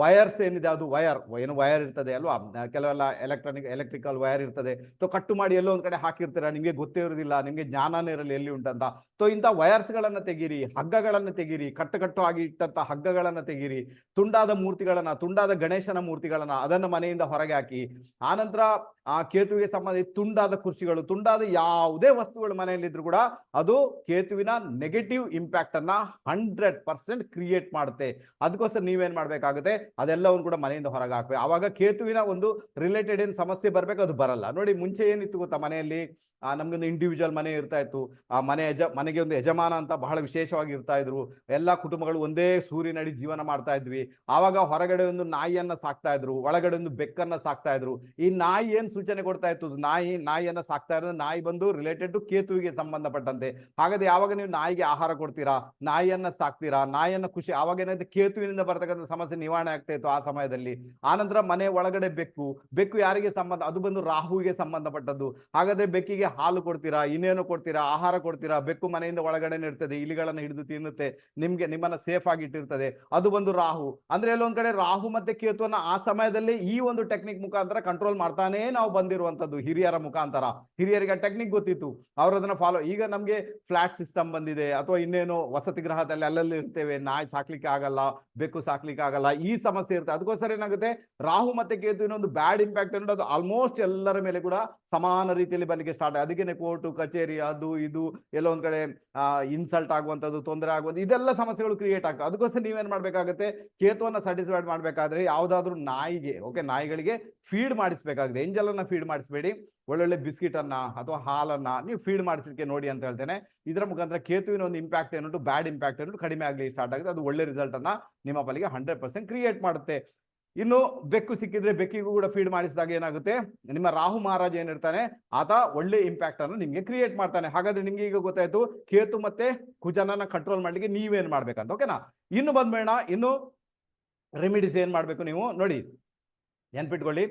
ವಯರ್ಸ್ ಏನಿದೆ, ಅದು ವಯರ್ ಏನು ವಯರ್ ಇರ್ತದೆ ಅಲ್ವಾ? ಕೆಲವೆಲ್ಲ ಎಲೆಕ್ಟ್ರಾನಿಕ್, ಎಲೆಕ್ಟ್ರಿಕಲ್ ವಯರ್ ಇರ್ತದೆ. ಸೊ ಕಟ್ಟು ಮಾಡಿ ಎಲ್ಲೋ ಒಂದ್ ಕಡೆ ಹಾಕಿರ್ತೀರಾ? ನಿಮ್ಗೆ ಗೊತ್ತೇ ಇರೋದಿಲ್ಲ, ನಿಮ್ಗೆ ಜ್ಞಾನನೇ ಇರಲಿ ಎಲ್ಲಿ ಉಂಟಂತ. ಸೊ ಇಂಥ ವಯರ್ಸ್ ಗಳನ್ನ ತೆಗೀರಿ, ಹಗ್ಗಗಳನ್ನ ತೆಗೀರಿ ಕಟ್ಟು ಆಗಿ ಇಟ್ಟಂತ ಹಗ್ಗಗಳನ್ನ ತೆಗೀರಿ, ತುಂಡಾದ ಮೂರ್ತಿಗಳನ್ನ, ತುಂಡಾದ ಗಣೇಶನ ಮೂರ್ತಿಗಳನ್ನ ಅದನ್ನ ಮನೆಯಿಂದ ಹೊರಗೆ ಹಾಕಿ ಆನಂತರ ಆ ಕೇತುವಿಗೆ ಸಂಬಂಧ ತುಂಡಾದ ಕುರ್ಚಿಗಳು, ತುಂಡಾದ ಯಾವುದೇ ವಸ್ತುಗಳು ಮನೆಯಲ್ಲಿದ್ರು ಕೂಡ ಅದು ಕೇತುವಿನ ನೆಗೆಟಿವ್ ಇಂಪ್ಯಾಕ್ಟ್ ಅನ್ನ ಹಂಡ್ರೆಡ್ ಪರ್ಸೆಂಟ್ ಕ್ರಿಯೇಟ್ ಮಾಡುತ್ತೆ. ಅದಕ್ಕೋಸ್ಕರ ನೀವೇನ್ ಮಾಡ್ಬೇಕಾಗುತ್ತೆ? ಅದೆಲ್ಲವನ್ನು ಕೂಡ ಮನೆಯಿಂದ ಹೊರಗೆ ಹಾಕ್ಬೇಕು. ಆವಾಗ ಕೇತುವಿನ ಒಂದು ರಿಲೇಟೆಡ್ ಏನ್ ಸಮಸ್ಯೆ ಬರ್ಬೇಕು, ಅದು ಬರಲ್ಲ. ನೋಡಿ, ಮುಂಚೆ ಏನಿತ್ತು ಗೊತ್ತಾ ಮನೆಯಲ್ಲಿ? ನಮ್ಗೊಂದು ಇಂಡಿವಿಜುವಲ್ ಮನೆ ಇರ್ತಾ ಇತ್ತು. ಆ ಮನೆ ಯಜ ಮನೆಗೆ ಒಂದು ಯಜಮಾನ ಅಂತ ಬಹಳ ವಿಶೇಷವಾಗಿ ಇರ್ತಾ ಇದ್ರು. ಎಲ್ಲಾ ಕುಟುಂಬಗಳು ಒಂದೇ ಸೂರಿನಡಿ ಜೀವನ ಮಾಡ್ತಾ ಇದ್ವಿ. ಆವಾಗ ಹೊರಗಡೆ ಒಂದು ನಾಯಿಯನ್ನ ಸಾಕ್ತಾ ಇದ್ರು. ಒಳಗಡೆ ಒಂದು ಬೆಕ್ಕನ್ನ ಸಾಕ್ತಾ ಇದ್ರು. ಈ ನಾಯಿ ಏನ್ ಸೂಚನೆ ಕೊಡ್ತಾ ಇತ್ತು? ನಾಯಿ, ನಾಯಿಯನ್ನ ಸಾಕ್ತಾ ಇರೋದು ನಾಯಿ ಬಂದು ರಿಲೇಟೆಡ್ ಟು ಕೇತುವಿಗೆ ಸಂಬಂಧಪಟ್ಟಂತೆ. ಹಾಗಾದ್ರೆ ಯಾವಾಗ ನೀವು ನಾಯಿಗೆ ಆಹಾರ ಕೊಡ್ತೀರಾ? ನಾಯಿಯನ್ನ ಸಾಕ್ತೀರಾ? ನಾಯಿಯನ್ನ ಖುಷಿ, ಆವಾಗ ಏನಾಯ್ತು? ಕೇತುವಿನಿಂದ ಬರ್ತಕ್ಕಂಥ ಸಮಸ್ಯೆ ನಿವಾರಣೆ ಆಗ್ತಾ ಇತ್ತು ಆ ಸಮಯದಲ್ಲಿ. ಆನಂತರ ಮನೆ ಒಳಗಡೆ ಬೆಕ್ಕು. ಬೆಕ್ಕು ಯಾರಿಗೆ ಸಂಬಂಧ? ಅದು ಬಂದು ರಾಹುವಿಗೆ ಸಂಬಂಧಪಟ್ಟದ್ದು. ಹಾಗಾದ್ರೆ ಬೆಕ್ಕಿಗೆ ಹಾಲು ಕೊಡ್ತೀರಾ? ಇನ್ನೇನು ಕೊಡ್ತೀರಾ? ಆಹಾರ ಕೊಡ್ತೀರಾ? ಬೆಕ್ಕು ಮನೆಯಿಂದ ಒಳಗಡೆ ಇರ್ತದೆ ಇಲಿಗಳನ್ನ ಹಿಡಿದು ತಿನ್ನುತ್ತೆ, ನಿಮ್ಗೆ ನಿಮ್ಮನ್ನ ಸೇಫ್ ಆಗಿ ಇಟ್ಟಿರ್ತದೆ. ಅದು ಬಂದು ರಾಹು. ಅಂದ್ರೆ ಎಲ್ಲೊಂದ್ ಕಡೆ ರಾಹು ಮತ್ತೆ ಕೇತುವನ್ನ ಆ ಸಮಯದಲ್ಲಿ ಈ ಒಂದು ಟೆಕ್ನಿಕ್ ಮುಖಾಂತರ ಕಂಟ್ರೋಲ್ ಮಾಡ್ತಾನೆ ನಾವು ಬಂದಿರುವಂತದ್ದು ಹಿರಿಯರ ಮುಖಾಂತರ. ಹಿರಿಯರಿಗೆ ಟೆಕ್ನಿಕ್ ಗೊತ್ತಿತ್ತು. ಅವ್ರದನ್ನ ಫಾಲೋ ಈಗ ನಮ್ಗೆ ಫ್ಲಾಟ್ ಸಿಸ್ಟಮ್ ಬಂದಿದೆ, ಅಥವಾ ಇನ್ನೇನು ವಸತಿ ಗೃಹದಲ್ಲಿ ಅಲ್ಲಲ್ಲಿ ಇರ್ತೇವೆ, ನಾಯಿ ಸಾಕ್ಲಿಕ್ಕೆ ಆಗಲ್ಲ, ಬೆಕ್ಕು ಸಾಕ್ಲಿಕ್ಕೆ ಆಗಲ್ಲ, ಈ ಸಮಸ್ಯೆ ಇರುತ್ತೆ. ಅದಕ್ಕೋಸ್ಕರ ಏನಾಗುತ್ತೆ? ರಾಹು ಮತ್ತೆ ಕೇತು ಇನ್ನೊಂದು ಬ್ಯಾಡ್ ಇಂಪ್ಯಾಕ್ಟ್ ಅನ್ನೋದು ಆಲ್ಮೋಸ್ಟ್ ಎಲ್ಲರ ಮೇಲೆ ಕೂಡ ಸಮಾನ ರೀತಿಯಲ್ಲಿ ಬರಲಿಕ್ಕೆ ಸ್ಟಾರ್ಟ್ ಅದಕ್ಕೆ ಕೋರ್ಟು ಕಚೇರಿ, ಅದು, ಇದು ಎಲ್ಲೋ ಒಂದ್ ಕಡೆ ಇನ್ಸಲ್ಟ್ ಆಗುವಂಥದ್ದು, ತೊಂದರೆ ಆಗುವಂಥ ಇದೆಲ್ಲ ಸಮಸ್ಯೆಗಳು ಕ್ರಿಯೇಟ್ ಆಗ್ತವೆ. ಅದಕ್ಕೋಸ್ಕರ ನೀವೇನು ಮಾಡಬೇಕಾಗುತ್ತೆ? ಕೇತುವನ್ನ ಸ್ಯಾಟಿಸ್ಫೈಡ್ ಮಾಡಬೇಕಾದ್ರೆ ಯಾವುದಾದ್ರೂ ನಾಯಿಗೆ ಓಕೆ ನಾಯಿಗಳಿಗೆ ಫೀಡ್ ಮಾಡಿಸ್ಬೇಕಾಗಿದೆ ಎಂಜಲನ್ನು ಫೀಡ್ ಮಾಡಿಸ್ಬೇಡಿ. ಒಳ್ಳೊಳ್ಳೆ ಬಿಸ್ಕಿಟನ್ನು ಅಥವಾ ಹಾಲನ್ನ ನೀವು ಫೀಡ್ ಮಾಡಿಸಲಿಕ್ಕೆ ನೋಡಿ ಅಂತ ಹೇಳ್ತೇನೆ. ಇದರ ಮುಖಾಂತರ ಕೇತುವಿನ ಒಂದು ಇಂಪ್ಯಾಕ್ಟ್ ಏನುಂಟು ಬ್ಯಾಡ್ ಇಂಪ್ಯಾಕ್ಟ್ ಏನುಂಟು ಕಡಿಮೆ ಆಗಲಿ ಸ್ಟಾರ್ಟ್ ಆಗುತ್ತೆ. ಅದು ಒಳ್ಳೆ ರಿಸಲ್ಟನ್ನು ನಿಮ್ಮ ಪಾಲಿಗೆ ಹಂಡ್ರೆಡ್ ಪರ್ಸೆಂಟ್ ಕ್ರಿಯೇಟ್ ಮಾಡುತ್ತೆ. ಇನ್ನು ಬೆಕ್ಕು ಸಿಕ್ಕಿದ್ರೆ ಬೆಕ್ಕಿಗೂ ಕೂಡ ಫೀಡ್ ಮಾಡಿಸಿದಾಗ ಏನಾಗುತ್ತೆ? ನಿಮ್ಮ ರಾಹು ಮಹಾರಾಜ ಏನಿರ್ತಾನೆ, ಆತ ಒಳ್ಳೆ ಇಂಪ್ಯಾಕ್ಟ್ ಅನ್ನು ನಿಮ್ಗೆ ಕ್ರಿಯೇಟ್ ಮಾಡ್ತಾನೆ. ಹಾಗಾದ್ರೆ ನಿಮ್ಗೆ ಈಗ ಗೊತ್ತಾಯ್ತು, ಕೇತು ಮತ್ತೆ ಕುಜನನ ಕಂಟ್ರೋಲ್ ಮಾಡ್ಲಿಕ್ಕೆ ನೀವೇನ್ ಮಾಡ್ಬೇಕಂತ ಓಕೆನಾ ಇನ್ನು ಬಂದ್ಬೇಡ ಇನ್ನು ರೆಮಿಡೀಸ್ ಏನ್ ಮಾಡ್ಬೇಕು ನೀವು? ನೋಡಿ, ನೆನ್ಪಿಟ್ಕೊಳ್ಳಿ.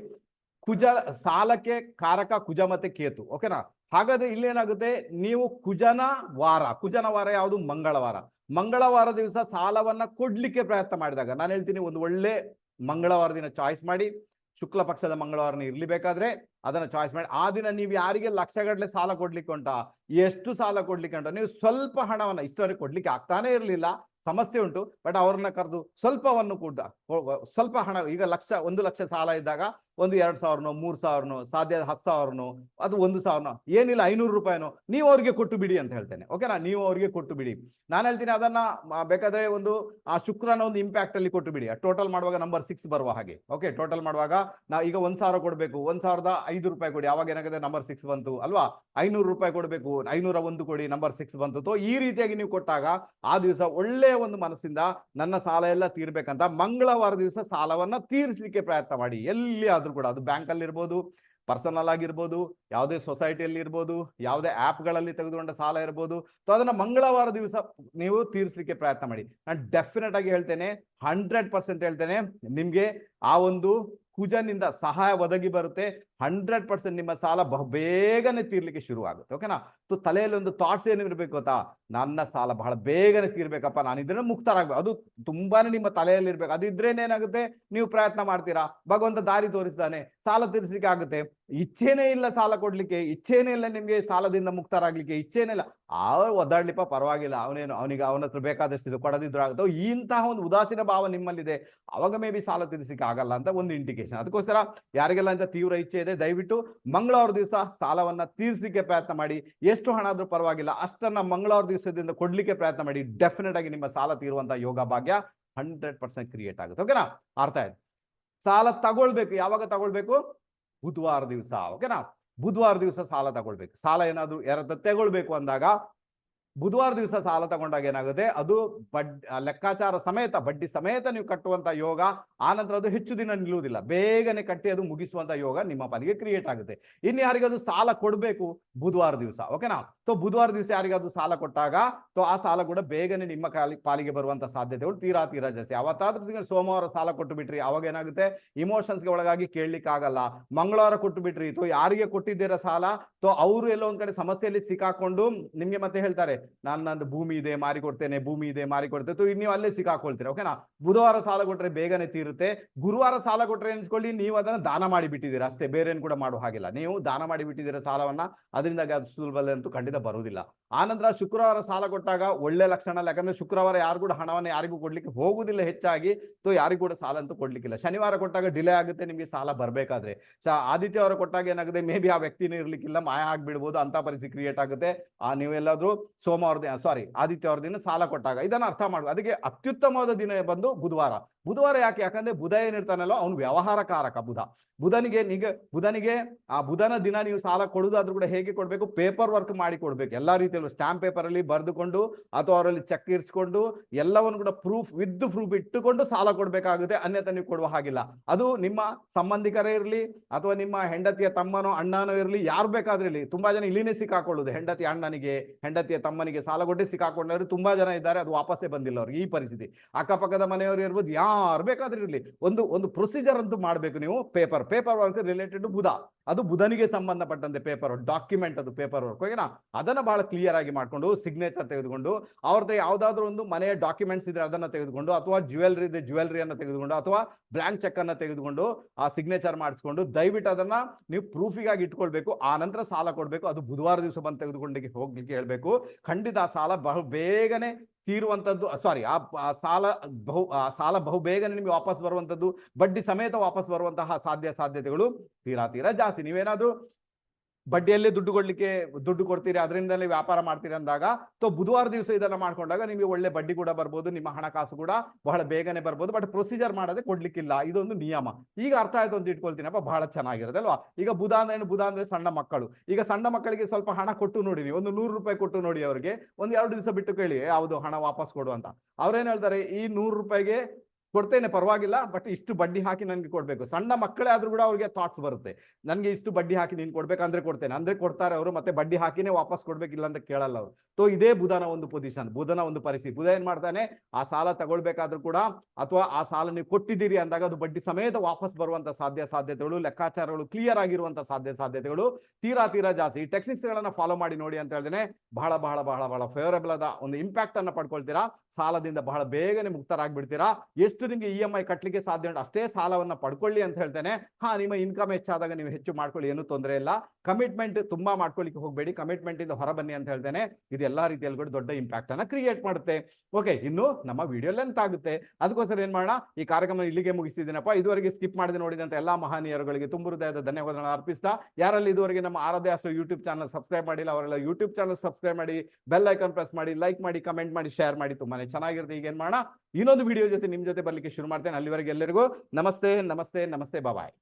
ಕುಜ ಸಾಲಕ್ಕೆ ಕಾರಕ ಕುಜ ಮತ್ತೆ ಕೇತು ಓಕೆನಾ ಹಾಗಾದ್ರೆ ಇಲ್ಲೇನಾಗುತ್ತೆ? ನೀವು ಕುಜನ ವಾರ ಕುಜನ ವಾರ ಯಾವುದು? ಮಂಗಳವಾರ. ಮಂಗಳವಾರ ದಿವಸ ಸಾಲವನ್ನ ಕೊಡ್ಲಿಕ್ಕೆ ಪ್ರಯತ್ನ ಮಾಡಿದಾಗ, ನಾನು ಹೇಳ್ತೀನಿ ಒಂದು ಒಳ್ಳೆ ಮಂಗಳವಾರ ದಿನ ಚಾಯ್ಸ್ ಮಾಡಿ, ಶುಕ್ಲ ಪಕ್ಷದ ಮಂಗಳವಾರನ ಇರ್ಲಿಬೇಕಾದ್ರೆ ಅದನ್ನ ಚಾಯ್ಸ್ ಮಾಡಿ. ಆ ದಿನ ನೀವು ಯಾರಿಗೆ ಲಕ್ಷಗಟ್ಟಲೆ ಸಾಲ ಕೊಡ್ಲಿಕ್ಕೆ ಉಂಟಾ? ಎಷ್ಟು ಸಾಲ ಕೊಡ್ಲಿಕ್ಕೆ ಉಂಟಾ? ನೀವು ಸ್ವಲ್ಪ ಹಣವನ್ನ ಇಷ್ಟವರೆಗೆ ಕೊಡ್ಲಿಕ್ಕೆ ಆಗ್ತಾನೆ ಇರಲಿಲ್ಲ. ಸಮಸ್ಯೆ ಉಂಟು. ಬಟ್ ಅವ್ರನ್ನ ಕರೆದು ಸ್ವಲ್ಪವನ್ನು ಕೂಡ, ಸ್ವಲ್ಪ ಹಣ, ಈಗ ಲಕ್ಷ, ಒಂದು ಲಕ್ಷ ಸಾಲ ಇದ್ದಾಗ ಒಂದು ಎರಡು ಸಾವಿರನೋ, ಮೂರು ಸಾವಿರನೋ, ಸಾಧ್ಯ ಹತ್ತು ಸಾವಿರನೋ, ಅದು ಒಂದು ಸಾವಿರನೋ, ಏನಿಲ್ಲ, ಐನೂರು ರೂಪಾಯಿನೋ, ನೀವು ಅವ್ರಿಗೆ ಕೊಟ್ಟು ಬಿಡಿ ಅಂತ ಹೇಳ್ತೇನೆ. ಓಕೆನಾ ನೀವು ಅವ್ರಿಗೆ ಕೊಟ್ಟು ಬಿಡಿ. ನಾನು ಹೇಳ್ತೀನಿ ಅದನ್ನ ಬೇಕಾದ್ರೆ ಒಂದು, ಆ ಶುಕ್ರನ ಒಂದು ಇಂಪ್ಯಾಕ್ಟ್ ಅಲ್ಲಿ ಕೊಟ್ಟು ಬಿಡಿ. ಟೋಟಲ್ ಮಾಡುವಾಗ ನಂಬರ್ ಸಿಕ್ಸ್ ಬರುವ ಹಾಗೆ. ಓಕೆ ಟೋಟಲ್ ಮಾಡುವಾಗ ನಾವು ಈಗ ಒಂದ್ ಸಾವಿರ ಕೊಡಬೇಕು. ಒಂದ್ ಸಾವಿರದ ಐದು ರೂಪಾಯಿ ಕೊಡಿ. ಅವಾಗ ಏನಾಗುತ್ತೆ? ನಂಬರ್ ಸಿಕ್ಸ್ ಬಂತು. ಅಲ್ವಾ? ಐನೂರು ರೂಪಾಯಿ ಕೊಡಬೇಕು. ಐನೂರ ಒಂದು ಕೊಡಿ ನಂಬರ್ ಸಿಕ್ಸ್ ಬಂತು. ತೋ ಈ ರೀತಿಯಾಗಿ ನೀವು ಕೊಟ್ಟಾಗ ಆ ದಿವಸ ಒಳ್ಳೆಯ ಒಂದು ಮನಸ್ಸಿಂದ ನನ್ನ ಸಾಲ ಎಲ್ಲ ತೀರ್ಬೇಕಂತ ಮಂಗಳವಾರ ದಿವಸ ಸಾಲವನ್ನ ತೀರಿಸಲಿಕ್ಕೆ ಪ್ರಯತ್ನ ಮಾಡಿ. ಎಲ್ಲಿ ಆದ್ರೂ ಕೂಡ ಅದು ಬ್ಯಾಂಕ್ ಅಲ್ಲಿ ಇರ್ಬೋದು, ಪರ್ಸನಲ್ ಆಗಿರ್ಬೋದು, ಯಾವುದೇ ಸೊಸೈಟಿಯಲ್ಲಿ ಇರ್ಬೋದು, ಯಾವುದೇ ಆ್ಯಪ್ಗಳಲ್ಲಿ ತೆಗೆದುಕೊಂಡ ಸಾಲ ಇರ್ಬೋದು. ಸೊ ಅದನ್ನ ಮಂಗಳವಾರ ದಿವಸ ನೀವು ತೀರಿಸಲಿಕ್ಕೆ ಪ್ರಯತ್ನ ಮಾಡಿ. ನಾನು ಡೆಫಿನೆಟ್ ಆಗಿ ಹೇಳ್ತೇನೆ ಹಂಡ್ರೆಡ್ ಪರ್ಸೆಂಟ್ ಹೇಳ್ತೇನೆ, ನಿಮ್ಗೆ ಆ ಒಂದು ಕುಜನಿಂದ ಸಹಾಯ ಒದಗಿ ಬರುತ್ತೆ. ಹಂಡ್ರೆಡ್ ಪರ್ಸೆಂಟ್ ನಿಮ್ಮ ಸಾಲ ಬೇಗನೆ ತೀರ್ಲಿಕ್ಕೆ ಶುರು ಆಗುತ್ತೆ ಓಕೆನಾ ತಲೆಯಲ್ಲಿ ಒಂದು ಥಾಟ್ಸ್ ಏನಿರ್ಬೇಕು ಗೊತ್ತಾ? ನನ್ನ ಸಾಲ ಬಹಳ ಬೇಗನೆ ತೀರ್ಬೇಕಪ್ಪ, ನಾನು ಇದ್ರೆ ಮುಕ್ತರಾಗ್ಬೇಕು ಅದು ತುಂಬಾನೇ ನಿಮ್ಮ ತಲೆಯಲ್ಲಿ ಇರ್ಬೇಕು, ಅದು ಏನಾಗುತ್ತೆ? ನೀವು ಪ್ರಯತ್ನ ಮಾಡ್ತೀರಾ? ಭಗವಂತ ದಾರಿ ತೋರಿಸ್ತಾನೆ ಸಾಲ ತೀರಿಸಲಿಕ್ಕೆ ಆಗುತ್ತೆ. ಇಚ್ಛೆನೇ ಇಲ್ಲ ಸಾಲ ಕೊಡ್ಲಿಕ್ಕೆ, ಇಚ್ಛೆನೇ ಇಲ್ಲ ನಿಮ್ಗೆ ಸಾಲದಿಂದ ಮುಕ್ತರಾಗ್ಲಿಕ್ಕೆ, ಇಚ್ಛೆನೇ ಇಲ್ಲ. ಆ ಒದ್ದಾಡ್ಲಿಪ್ಪ ಪರವಾಗಿಲ್ಲ, ಅವನೇನು, ಅವನಿಗೆ ಅವನ ಹತ್ರ ಬೇಕಾದಷ್ಟು ಇದು ಕೊಡದಿದ್ರು ಆಗುತ್ತೆ? ಇಂತಹ ಒಂದು ಉದಾಸೀನ ಭಾವ ನಿಮ್ಮಲ್ಲಿದೆ, ಅವಾಗ ಮೇ ಬಿ ಸಾಲ ತೀರಿಸಲಿಕ್ಕೆ ಆಗಲ್ಲ ಅಂತ ಒಂದು ಇಂಡಿಕೇಶನ್ ಅದಕ್ಕೋಸ್ಕರ ಯಾರಿಗೆಲ್ಲ ಅಂತ ತೀವ್ರ ಇಚ್ಛೆ ಇದೆ. ದಯವಿಟ್ಟು ಮಂಗಳವಾರ ದಿವಸ ಸಾಲವನ್ನ ತೀರಿಸಲಿಕ್ಕೆ ಪ್ರಯತ್ನ ಮಾಡಿ. ಎಷ್ಟು ಹಣ ಆದ್ರೂ ಪರವಾಗಿಲ್ಲ, ಅಷ್ಟನ್ನ ಮಂಗಳವಾರ ದಿವಸದಿಂದ ಕೊಡ್ಲಿಕ್ಕೆ ಪ್ರಯತ್ನ ಮಾಡಿ. ಡೆಫಿನೆಟ್ ಆಗಿ ನಿಮ್ಮ ಸಾಲ ತೀರುವಂತ ಯೋಗ ಭಾಗ್ಯ ಹಂಡ್ರೆಡ್ ಪರ್ಸೆಂಟ್ ಕ್ರಿಯೇಟ್ ಆಗುತ್ತೆ. ಓಕೆನಾ ಅರ್ಥ ಆಯ್ತು. ಸಾಲ ತಗೊಳ್ಬೇಕು. ಯಾವಾಗ ತಗೊಳ್ಬೇಕು? ಬುಧವಾರ ದಿವಸ. ಓಕೆನಾ ಬುಧವಾರ ದಿವಸ ಸಾಲ ತಗೊಳ್ಬೇಕು. ಸಾಲ ಏನಾದ್ರು ಯಾರತ್ರ ತಗೊಳ್ಬೇಕು ಅಂದಾಗ ಬುಧವಾರ ದಿವಸ ಸಾಲ ತಗೊಂಡಾಗ ಏನಾಗುತ್ತೆ? ಅದು ಬಡ್, ಲೆಕ್ಕಾಚಾರ ಸಮೇತ, ಬಡ್ಡಿ ಸಮೇತ ನೀವು ಕಟ್ಟುವಂತ ಯೋಗ ಆನಂತರ ಅದು ಹೆಚ್ಚು ದಿನ ನಿಲ್ಲುವುದಿಲ್ಲ. ಬೇಗನೆ ಕಟ್ಟಿ ಅದು ಮುಗಿಸುವಂತ ಯೋಗ ನಿಮ್ಮ ಪಾಲಿಗೆ ಕ್ರಿಯೇಟ್ ಆಗುತ್ತೆ. ಇನ್ನು ಯಾರಿಗಾದ್ರು ಸಾಲ ಕೊಡಬೇಕು? ಬುಧವಾರ ದಿವಸ ಓಕೆನಾ ಸೊ ಬುಧವಾರ ದಿವಸ ಯಾರಿಗಾದ್ರು ಸಾಲ ಕೊಟ್ಟಾಗ ಸೊ ಆ ಸಾಲ ಕೂಡ ಬೇಗನೆ ನಿಮ್ಮ ಕಾಲಿ, ಪಾಲಿಗೆ ಬರುವಂತ ಸಾಧ್ಯತೆಗಳು ತೀರಾ ತೀರಾ ಜಾಸ್ತಿ. ಅವತ್ತಾದ್ರೂ ಸೋಮವಾರ ಸಾಲ ಕೊಟ್ಟು ಬಿಟ್ರಿ, ಅವಾಗ ಏನಾಗುತ್ತೆ? ಇಮೋಷನ್ಸ್ಗೆ ಒಳಗಾಗಿ ಕೇಳಲಿಕ್ಕೆ ಆಗಲ್ಲ. ಮಂಗಳವಾರ ಕೊಟ್ಟು ಬಿಟ್ರಿ ಸೊ ಯಾರಿಗೆ ಕೊಟ್ಟಿದ್ದೀರಾ ಸಾಲ? ಸೊ ಅವರು ಎಲ್ಲೋ ಒಂದ್ ಕಡೆ ಸಮಸ್ಯೆಯಲ್ಲಿ ಸಿಕ್ಕಾಕೊಂಡು ನಿಮ್ಗೆ ಮತ್ತೆ ಹೇಳ್ತಾರೆ ನಾನು ನಂದು ಭೂಮಿ ಇದೆ, ಮಾರಿಕೊಡ್ತೇನೆ, ಭೂಮಿ ಇದೆ ಮಾರಿ ಕೊಡ್ತೇನೆ ಸೊ ನೀವು ಅಲ್ಲೇ ಸಿಕ್ಕಾಕೊಳ್ತೀರಾ ಓಕೆನಾ ಬುಧವಾರ ಸಾಲ ಕೊಟ್ಟರೆ ಬೇಗನೆ ತೀರುತ್ತೆ. ಗುರುವಾರ ಸಾಲ ಕೊಟ್ಟರೆ ಎನ್ಸ್ಕೊಳ್ಳಿ, ನೀವು ಅದನ್ನ ದಾನ ಮಾಡಿ ಬಿಟ್ಟಿದ್ದೀರಾ ಅಷ್ಟೇ ಬೇರೆ ಏನು ಕೂಡ ಮಾಡುವ ಹಾಗಿಲ್ಲ. ನೀವು ದಾನ ಮಾಡಿ ಬಿಟ್ಟಿದ್ದೀರಾ ಸಾಲವನ್ನ, ಅದರಿಂದಾಗಿ ಅದು ಸುಲಭದಲ್ಲಿ ಅಂತೂ ಖಂಡಿತ ಬರುವುದಿಲ್ಲ. ಆನಂತರ ಶುಕ್ರವಾರ ಸಾಲ ಕೊಟ್ಟಾಗ ಒಳ್ಳೆ ಲಕ್ಷಣ ಅಲ್ಲ ಯಾಕಂದ್ರೆ ಶುಕ್ರವಾರ ಯಾರು ಕೂಡ ಹಣವನ್ನು ಯಾರಿಗೂ ಕೊಡ್ಲಿಕ್ಕೆ ಹೋಗುದಿಲ್ಲ ಹೆಚ್ಚಾಗಿ. ಸೊ ಯಾರಿಗೂ ಕೂಡ ಸಾಲ ಅಂತೂ ಕೊಡ್ಲಿಕ್ಕಿಲ್ಲ. ಶನಿವಾರ ಕೊಟ್ಟಾಗ ಡಿಲೇ ಆಗುತ್ತೆ, ನಿಮಗೆ ಸಾಲ ಬರ್ಬೇಕಾದ್ರೆ. ಆದಿತ್ಯವಾರ ಕೊಟ್ಟಾಗ ಏನಾಗುತ್ತೆ? ಮೇ ಬಿ ಆ ವ್ಯಕ್ತಿನೇ ಇರ್ಲಿಕ್ಕಿಲ್ಲ, ಮಾಯ ಆಗ್ಬಿಡ್ಬೋದು, ಅಂತ ಪರಿಸ್ಥಿತಿ ಕ್ರಿಯೇಟ್ ಆಗುತ್ತೆ. ಆ ನೀವೆಲ್ಲಾದ್ರೂ ಸೋಮವಾರ ಸಾರಿ ಆದಿತ್ಯವಾರ ದಿನ ಸಾಲ ಕೊಟ್ಟಾಗ ಇದನ್ನ ಅರ್ಥ ಮಾಡುವ ಅದಕ್ಕೆ ಅತ್ಯುತ್ತಮವಾದ ದಿನ ಬಂದು ಬುಧವಾರ. ಬುಧವಾರ ಯಾಕೆ? ಯಾಕಂದ್ರೆ ಬುಧ ಏನಿರ್ತಾನಲ್ಲೋ, ಅವನು ವ್ಯವಹಾರಕಾರಕ ಬುಧ. ಬುಧನಿಗೆ ನಿಗ, ಬುಧನಿಗೆ ಆ ಬುಧನ ದಿನ ನೀವು ಸಾಲ ಕೊಡುದಾದ್ರೂ ಕೂಡ ಹೇಗೆ ಕೊಡಬೇಕು? ಪೇಪರ್ ವರ್ಕ್ ಮಾಡಿ ಕೊಡಬೇಕು. ಎಲ್ಲಾ ರೀತಿಯಲ್ಲೂ ಸ್ಟಾಂಪ್ ಪೇಪರಲ್ಲಿ ಬರೆದುಕೊಂಡು ಅಥವಾ ಅವರಲ್ಲಿ ಚೆಕ್ ಇರಿಸ್ಕೊಂಡು ಎಲ್ಲವನ್ನು ಕೂಡ ಪ್ರೂಫ್ ವಿತ್ ಪ್ರೂಫ್ ಇಟ್ಟುಕೊಂಡು ಸಾಲ ಕೊಡಬೇಕಾಗುತ್ತೆ. ಅನ್ಯತ ನೀವು ಕೊಡುವ ಹಾಗಿಲ್ಲ. ಅದು ನಿಮ್ಮ ಸಂಬಂಧಿಕರೇ ಇರಲಿ ಅಥವಾ ನಿಮ್ಮ ಹೆಂಡತಿಯ ತಮ್ಮನೋ ಅಣ್ಣನೋ ಇರಲಿ, ಯಾರು ಬೇಕಾದ್ರೂ ಇರಲಿ. ತುಂಬಾ ಜನ ಇಲ್ಲಿನೇ ಸಿಕ್ಕಾಕೊಳ್ಳುದು ಹೆಂಡತಿ ಅಣ್ಣನಿಗೆ, ಹೆಂಡತಿಯ ತಮ್ಮನಿಗೆ ಸಾಲ ಕೊಟ್ಟು ಸಿಕ್ಕಾಕೊಂಡವರು ತುಂಬಾ ಜನ ಇದ್ದಾರೆ. ಅದು ವಾಪಸ್ಸೇ ಬಂದಿಲ್ಲ ಅವ್ರಿಗೆ. ಈ ಪರಿಸ್ಥಿತಿ. ಅಕ್ಕಪಕ್ಕದ ಮನೆಯವರು ಇರ್ಬೋದು, ಯಾರು ಬೇಕಾದ್ರೂ ಇರಲಿ. ಒಂದು ಒಂದು ಪ್ರೊಸೀಜರ್ ಅಂತೂ ಮಾಡಬೇಕು ನೀವು paper paper work related to Budha ಅದು ಬುಧನಿಗೆ ಸಂಬಂಧಪಟ್ಟಂತೆ ಪೇಪರ್ ವರ್ಕ್ ಡಾಕ್ಯುಮೆಂಟ್ ಅದು ಪೇಪರ್ ವರ್ಕ್ ಓಕೆನಾ? ಅದನ್ನ ಬಹಳ ಕ್ಲಿಯರ್ ಆಗಿ ಮಾಡ್ಕೊಂಡು ಸಿಗ್ನೇಚರ್ ತೆಗೆದುಕೊಂಡು ಅವ್ರದ್ದು ಯಾವ್ದಾದ್ರು ಒಂದು ಮನೆಯ ಡಾಕ್ಯುಮೆಂಟ್ಸ್ ಇದ್ರೆ ಅದನ್ನ ತೆಗೆದುಕೊಂಡು ಅಥವಾ ಜ್ಯುವೆಲ್ರಿ ಇದೆ ಜ್ಯುವೆಲ್ರಿಯನ್ನ ತೆಗೆದುಕೊಂಡು ಅಥವಾ ಬ್ಲಾಂಕ್ ಚೆಕ್ ಅನ್ನ ತೆಗೆದುಕೊಂಡು ಆ ಸಿಗ್ನೇಚರ್ ಮಾಡಿಸ್ಕೊಂಡು ದಯವಿಟ್ಟು ಅದನ್ನ ನೀವು ಪ್ರೂಫಿಗಾಗಿ ಇಟ್ಕೊಳ್ಬೇಕು. ಆ ನಂತರ ಸಾಲ ಕೊಡಬೇಕು. ಅದು ಬುಧವಾರ ದಿವಸ ಬಂದು ತೆಗೆದುಕೊಂಡಿಗೆ ಹೋಗ್ಲಿಕ್ಕೆ ಹೇಳಬೇಕು. ಖಂಡಿತ ಆ ಸಾಲ ಬಹು ಬೇಗನೆ ತೀರುವಂತದ್ದು ಸಾರಿ ಆ ಆ, ಸಾಲ ಬಹು, ಆ, ಸಾಲ ಬಹು ಬೇಗನೆ ನಿಮಗೆ ವಾಪಸ್ ಬರುವಂಥದ್ದು ಬಡ್ಡಿ ಸಮೇತ ವಾಪಸ್ ಬರುವಂತಹ ಸಾಧ್ಯ ಸಾಧ್ಯತೆಗಳು ತೀರಾ ತೀರಾ ಜಾಸ್ತಿ. ನೀವೇನಾದ್ರೂ ಬಡ್ಡಿಯಲ್ಲೇ ದುಡ್ಡು ಕೊಡ್ಲಿಕ್ಕೆ, ದುಡ್ಡು ಕೊಡ್ತೀರಿ, ಅದರಿಂದಲೇ ವ್ಯಾಪಾರ ಮಾಡ್ತೀರಿ ಅಂದಾಗ ಸೊ ಬುಧವಾರ ದಿವಸ ಇದನ್ನ ಮಾಡ್ಕೊಂಡಾಗ ನಿಮಗೆ ಒಳ್ಳೆ ಬಡ್ಡಿ ಕೂಡ ಬರ್ಬೋದು, ನಿಮ್ಮ ಹಣಕಾಸು ಕೂಡ ಬಹಳ ಬೇಗನೆ ಬರ್ಬೋದು ಬಟ್ ಪ್ರೊಸೀಜರ್ ಮಾಡದೆ ಕೊಡ್ಲಿಕ್ಕಿಲ್ಲ. ಇದೊಂದು ನಿಯಮ. ಈಗ ಅರ್ಥ ಆಯ್ತು ಅಂತ ಇಟ್ಕೊಳ್ತೀನಪ್ಪ, ಬಹಳ ಚೆನ್ನಾಗಿರುತ್ತೆ ಅಲ್ವಾ? ಈಗ ಬುಧ ಅಂದ್ರೆ ಬುಧ ಅಂದ್ರೆ ಸಣ್ಣ ಮಕ್ಕಳು. ಈಗ ಸಣ್ಣ ಮಕ್ಕಳಿಗೆ ಸ್ವಲ್ಪ ಹಣ ಕೊಟ್ಟು ನೋಡಿ ಒಂದು ನೂರು ರೂಪಾಯಿ ಕೊಟ್ಟು ನೋಡಿ ಅವರಿಗೆ. ಒಂದ್ ಎರಡು ದಿವಸ ಬಿಟ್ಟು ಕೇಳಿ ಯಾವುದು ಹಣ ವಾಪಸ್ ಕೊಡು ಅಂತ. ಅವ್ರೇನ್ ಹೇಳ್ತಾರೆ? ಈ ನೂರು ರೂಪಾಯಿಗೆ ಕೊಡ್ತೇನೆ, ಪರವಾಗಿಲ್ಲ ಬಟ್ ಇಷ್ಟು ಬಡ್ಡಿ ಹಾಕಿ ನನಗೆ ಕೊಡ್ಬೇಕು. ಸಣ್ಣ ಮಕ್ಕಳೇ ಆದ್ರೂ ಕೂಡ ಅವ್ರಿಗೆ ಥಾಟ್ಸ್ ಬರುತ್ತೆ. ನನಗೆ ಇಷ್ಟು ಬಡ್ಡಿ ಹಾಕಿ ನೀನು ಕೊಡ್ಬೇಕಂದ್ರೆ ಕೊಡ್ತೇನೆ. ಅಂದ್ರೆ ಕೊಡ್ತಾರೆ ಅವರು, ಮತ್ತೆ ಬಡ್ಡಿ ಹಾಕಿನೇ ವಾಪಸ್ ಕೊಡ್ಬೇಕಿಲ್ಲ ಅಂತ ಕೇಳಲ್ಲ ಅವರು. ಸೊ ಇದೇ ಬುಧನ ಒಂದು ಪೊಸಿಷನ್ ಬುಧನ ಒಂದು ಪರಿಸ್ಥಿತಿ. ಬುಧ ಏನ್ ಮಾಡ್ತಾನೆ? ಆ ಸಾಲ ತಗೊಳ್ಬೇಕಾದ್ರೂ ಕೂಡ, ಅಥವಾ ಆ ಸಾಲ ನೀವು ಕೊಟ್ಟಿದ್ದೀರಿ ಅಂದಾಗ ಅದು ಬಡ್ಡಿ ಸಮೇತ ವಾಪಸ್ ಬರುವಂತ ಸಾಧ್ಯ, ಸಾಧ್ಯತೆಗಳು, ಲೆಕ್ಕಾಚಾರಗಳು ಕ್ಲಿಯರ್ ಆಗಿರುವಂತ ಸಾಧ್ಯ, ಸಾಧ್ಯತೆಗಳು ತೀರಾ ತೀರಾ ಜಾಸ್ತಿ. ಈ ಟೆಕ್ನಿಕ್ಸ್ ಗಳನ್ನ ಫಾಲೋ ಮಾಡಿ ನೋಡಿ ಅಂತ ಹೇಳ್ದೇನೆ, ಬಹಳ ಬಹಳ ಬಹಳ ಬಹಳ ಫೇವರಬಲ್ ಆದ ಒಂದು ಇಂಪ್ಯಾಕ್ಟ್ ಅನ್ನ ಪಡ್ಕೊಳ್ತೀರಾ. ಸಾಲದಿಂದ ಬಹಳ ಬೇಗನೆ ಮುಕ್ತರಾಗ್ಬಿಡ್ತೀರಾ. ಎಷ್ಟು ನಿಮಗೆ ಇ ಎಂ ಐ ಕಟ್ಟಲಿಕ್ಕೆ ಸಾಧ್ಯ ಉಂಟು. ಅಷ್ಟೇ ಸಾಲವನ್ನ ಪಡ್ಕೊಳ್ಳಿ ಅಂತ ಹೇಳ್ತೇನೆ. ಹಾ, ನಿಮ್ಮ ಇನ್ಕಮ್ ಹೆಚ್ಚಾದಾಗ ನೀವು ಹೆಚ್ಚು ಮಾಡ್ಕೊಳ್ಳಿ, ಏನು ತೊಂದರೆ ಇಲ್ಲ. ಕಮಿಟ್ಮೆಂಟ್ ತುಂಬಾ ಮಾಡ್ಕೊಳ್ಳಿಕ್ಕೆ ಹೋಗಬೇಡಿ. ಕಮಿಟ್ಮೆಂಟ್ ಇಂದ ಹೊರ ಬನ್ನಿ ಅಂತ ಹೇಳ್ತೇನೆ. ಇದು ಎಲ್ಲಾ ರೀತಿಯಲ್ಲಿ ಕೂಡ ದೊಡ್ಡ ಇಂಪ್ಯಾಕ್ಟ್ ಅನ್ನ ಕ್ರಿಯೇಟ್ ಮಾಡುತ್ತೆ. ಓಕೆ ಇನ್ನು ನಮ್ಮ ವಿಡಿಯೋ ಲೆಂತ್ ಆಗುತ್ತೆ. ಅದಕ್ಕೋಸ್ಕರ ಏನ್ ಮಾಡೋಣ? ಈ ಕಾರ್ಯಕ್ರಮ ಇಲ್ಲಿಗೆ ಮುಗಿಸಿದ್ದೀನಪ್ಪ ಇದುವರೆಗೆ ಸ್ಕಿಪ್ ಮಾಡದೆ ನೋಡಿದಂತ ಎಲ್ಲಾ ಮಹಾನೀಯರುಗಳಿಗೆ ತುಂಬ ಹೃದಯದ ಧನ್ಯವಾದಗಳನ್ನು ಅರ್ಪಿಸ್ತಾ, ಯಾರಲ್ಲಿ ಇದುವರೆಗೆ ನಮ್ಮ ಆರಾಧ್ಯ ಅಷ್ಟು ಯೂಟ್ಯೂಬ್ ಚಾನಲ್ ಸಬ್ಸ್ಕ್ರೈಬ್ ಮಾಡಿಲ್ಲ, ಅವರೆಲ್ಲ ಯೂಟ್ಯೂಬ್ ಚಾನಲ್ ಸಬ್ಸ್ಕ್ರೈಬ್ ಮಾಡಿ ಬೆಲ್ ಐಕನ್ ಪ್ರೆಸ್ ಮಾಡಿ ಲೈಕ್ ಮಾಡಿ ಕಮೆಂಟ್ ಮಾಡಿ ಶೇರ್ ಮಾಡಿ, ತುಂಬಾನೇ ಚೆನ್ನಾಗಿರುತ್ತೆ. ಈಗ ಏನ್ ಮಾಡೋಣ? ಇನ್ನೊಂದು ವಿಡಿಯೋ ಜೊತೆ ನಿಮ್ ಜೊತೆ ಬರ್ಲಿಕ್ಕೆ ಶುರು ಮಾಡ್ತೇನೆ. ಅಲ್ಲಿವರೆಗೆ ಎಲ್ಲರಿಗೂ ನಮಸ್ತೆ ನಮಸ್ತೆ ನಮಸ್ತೆ ಬಾಯ್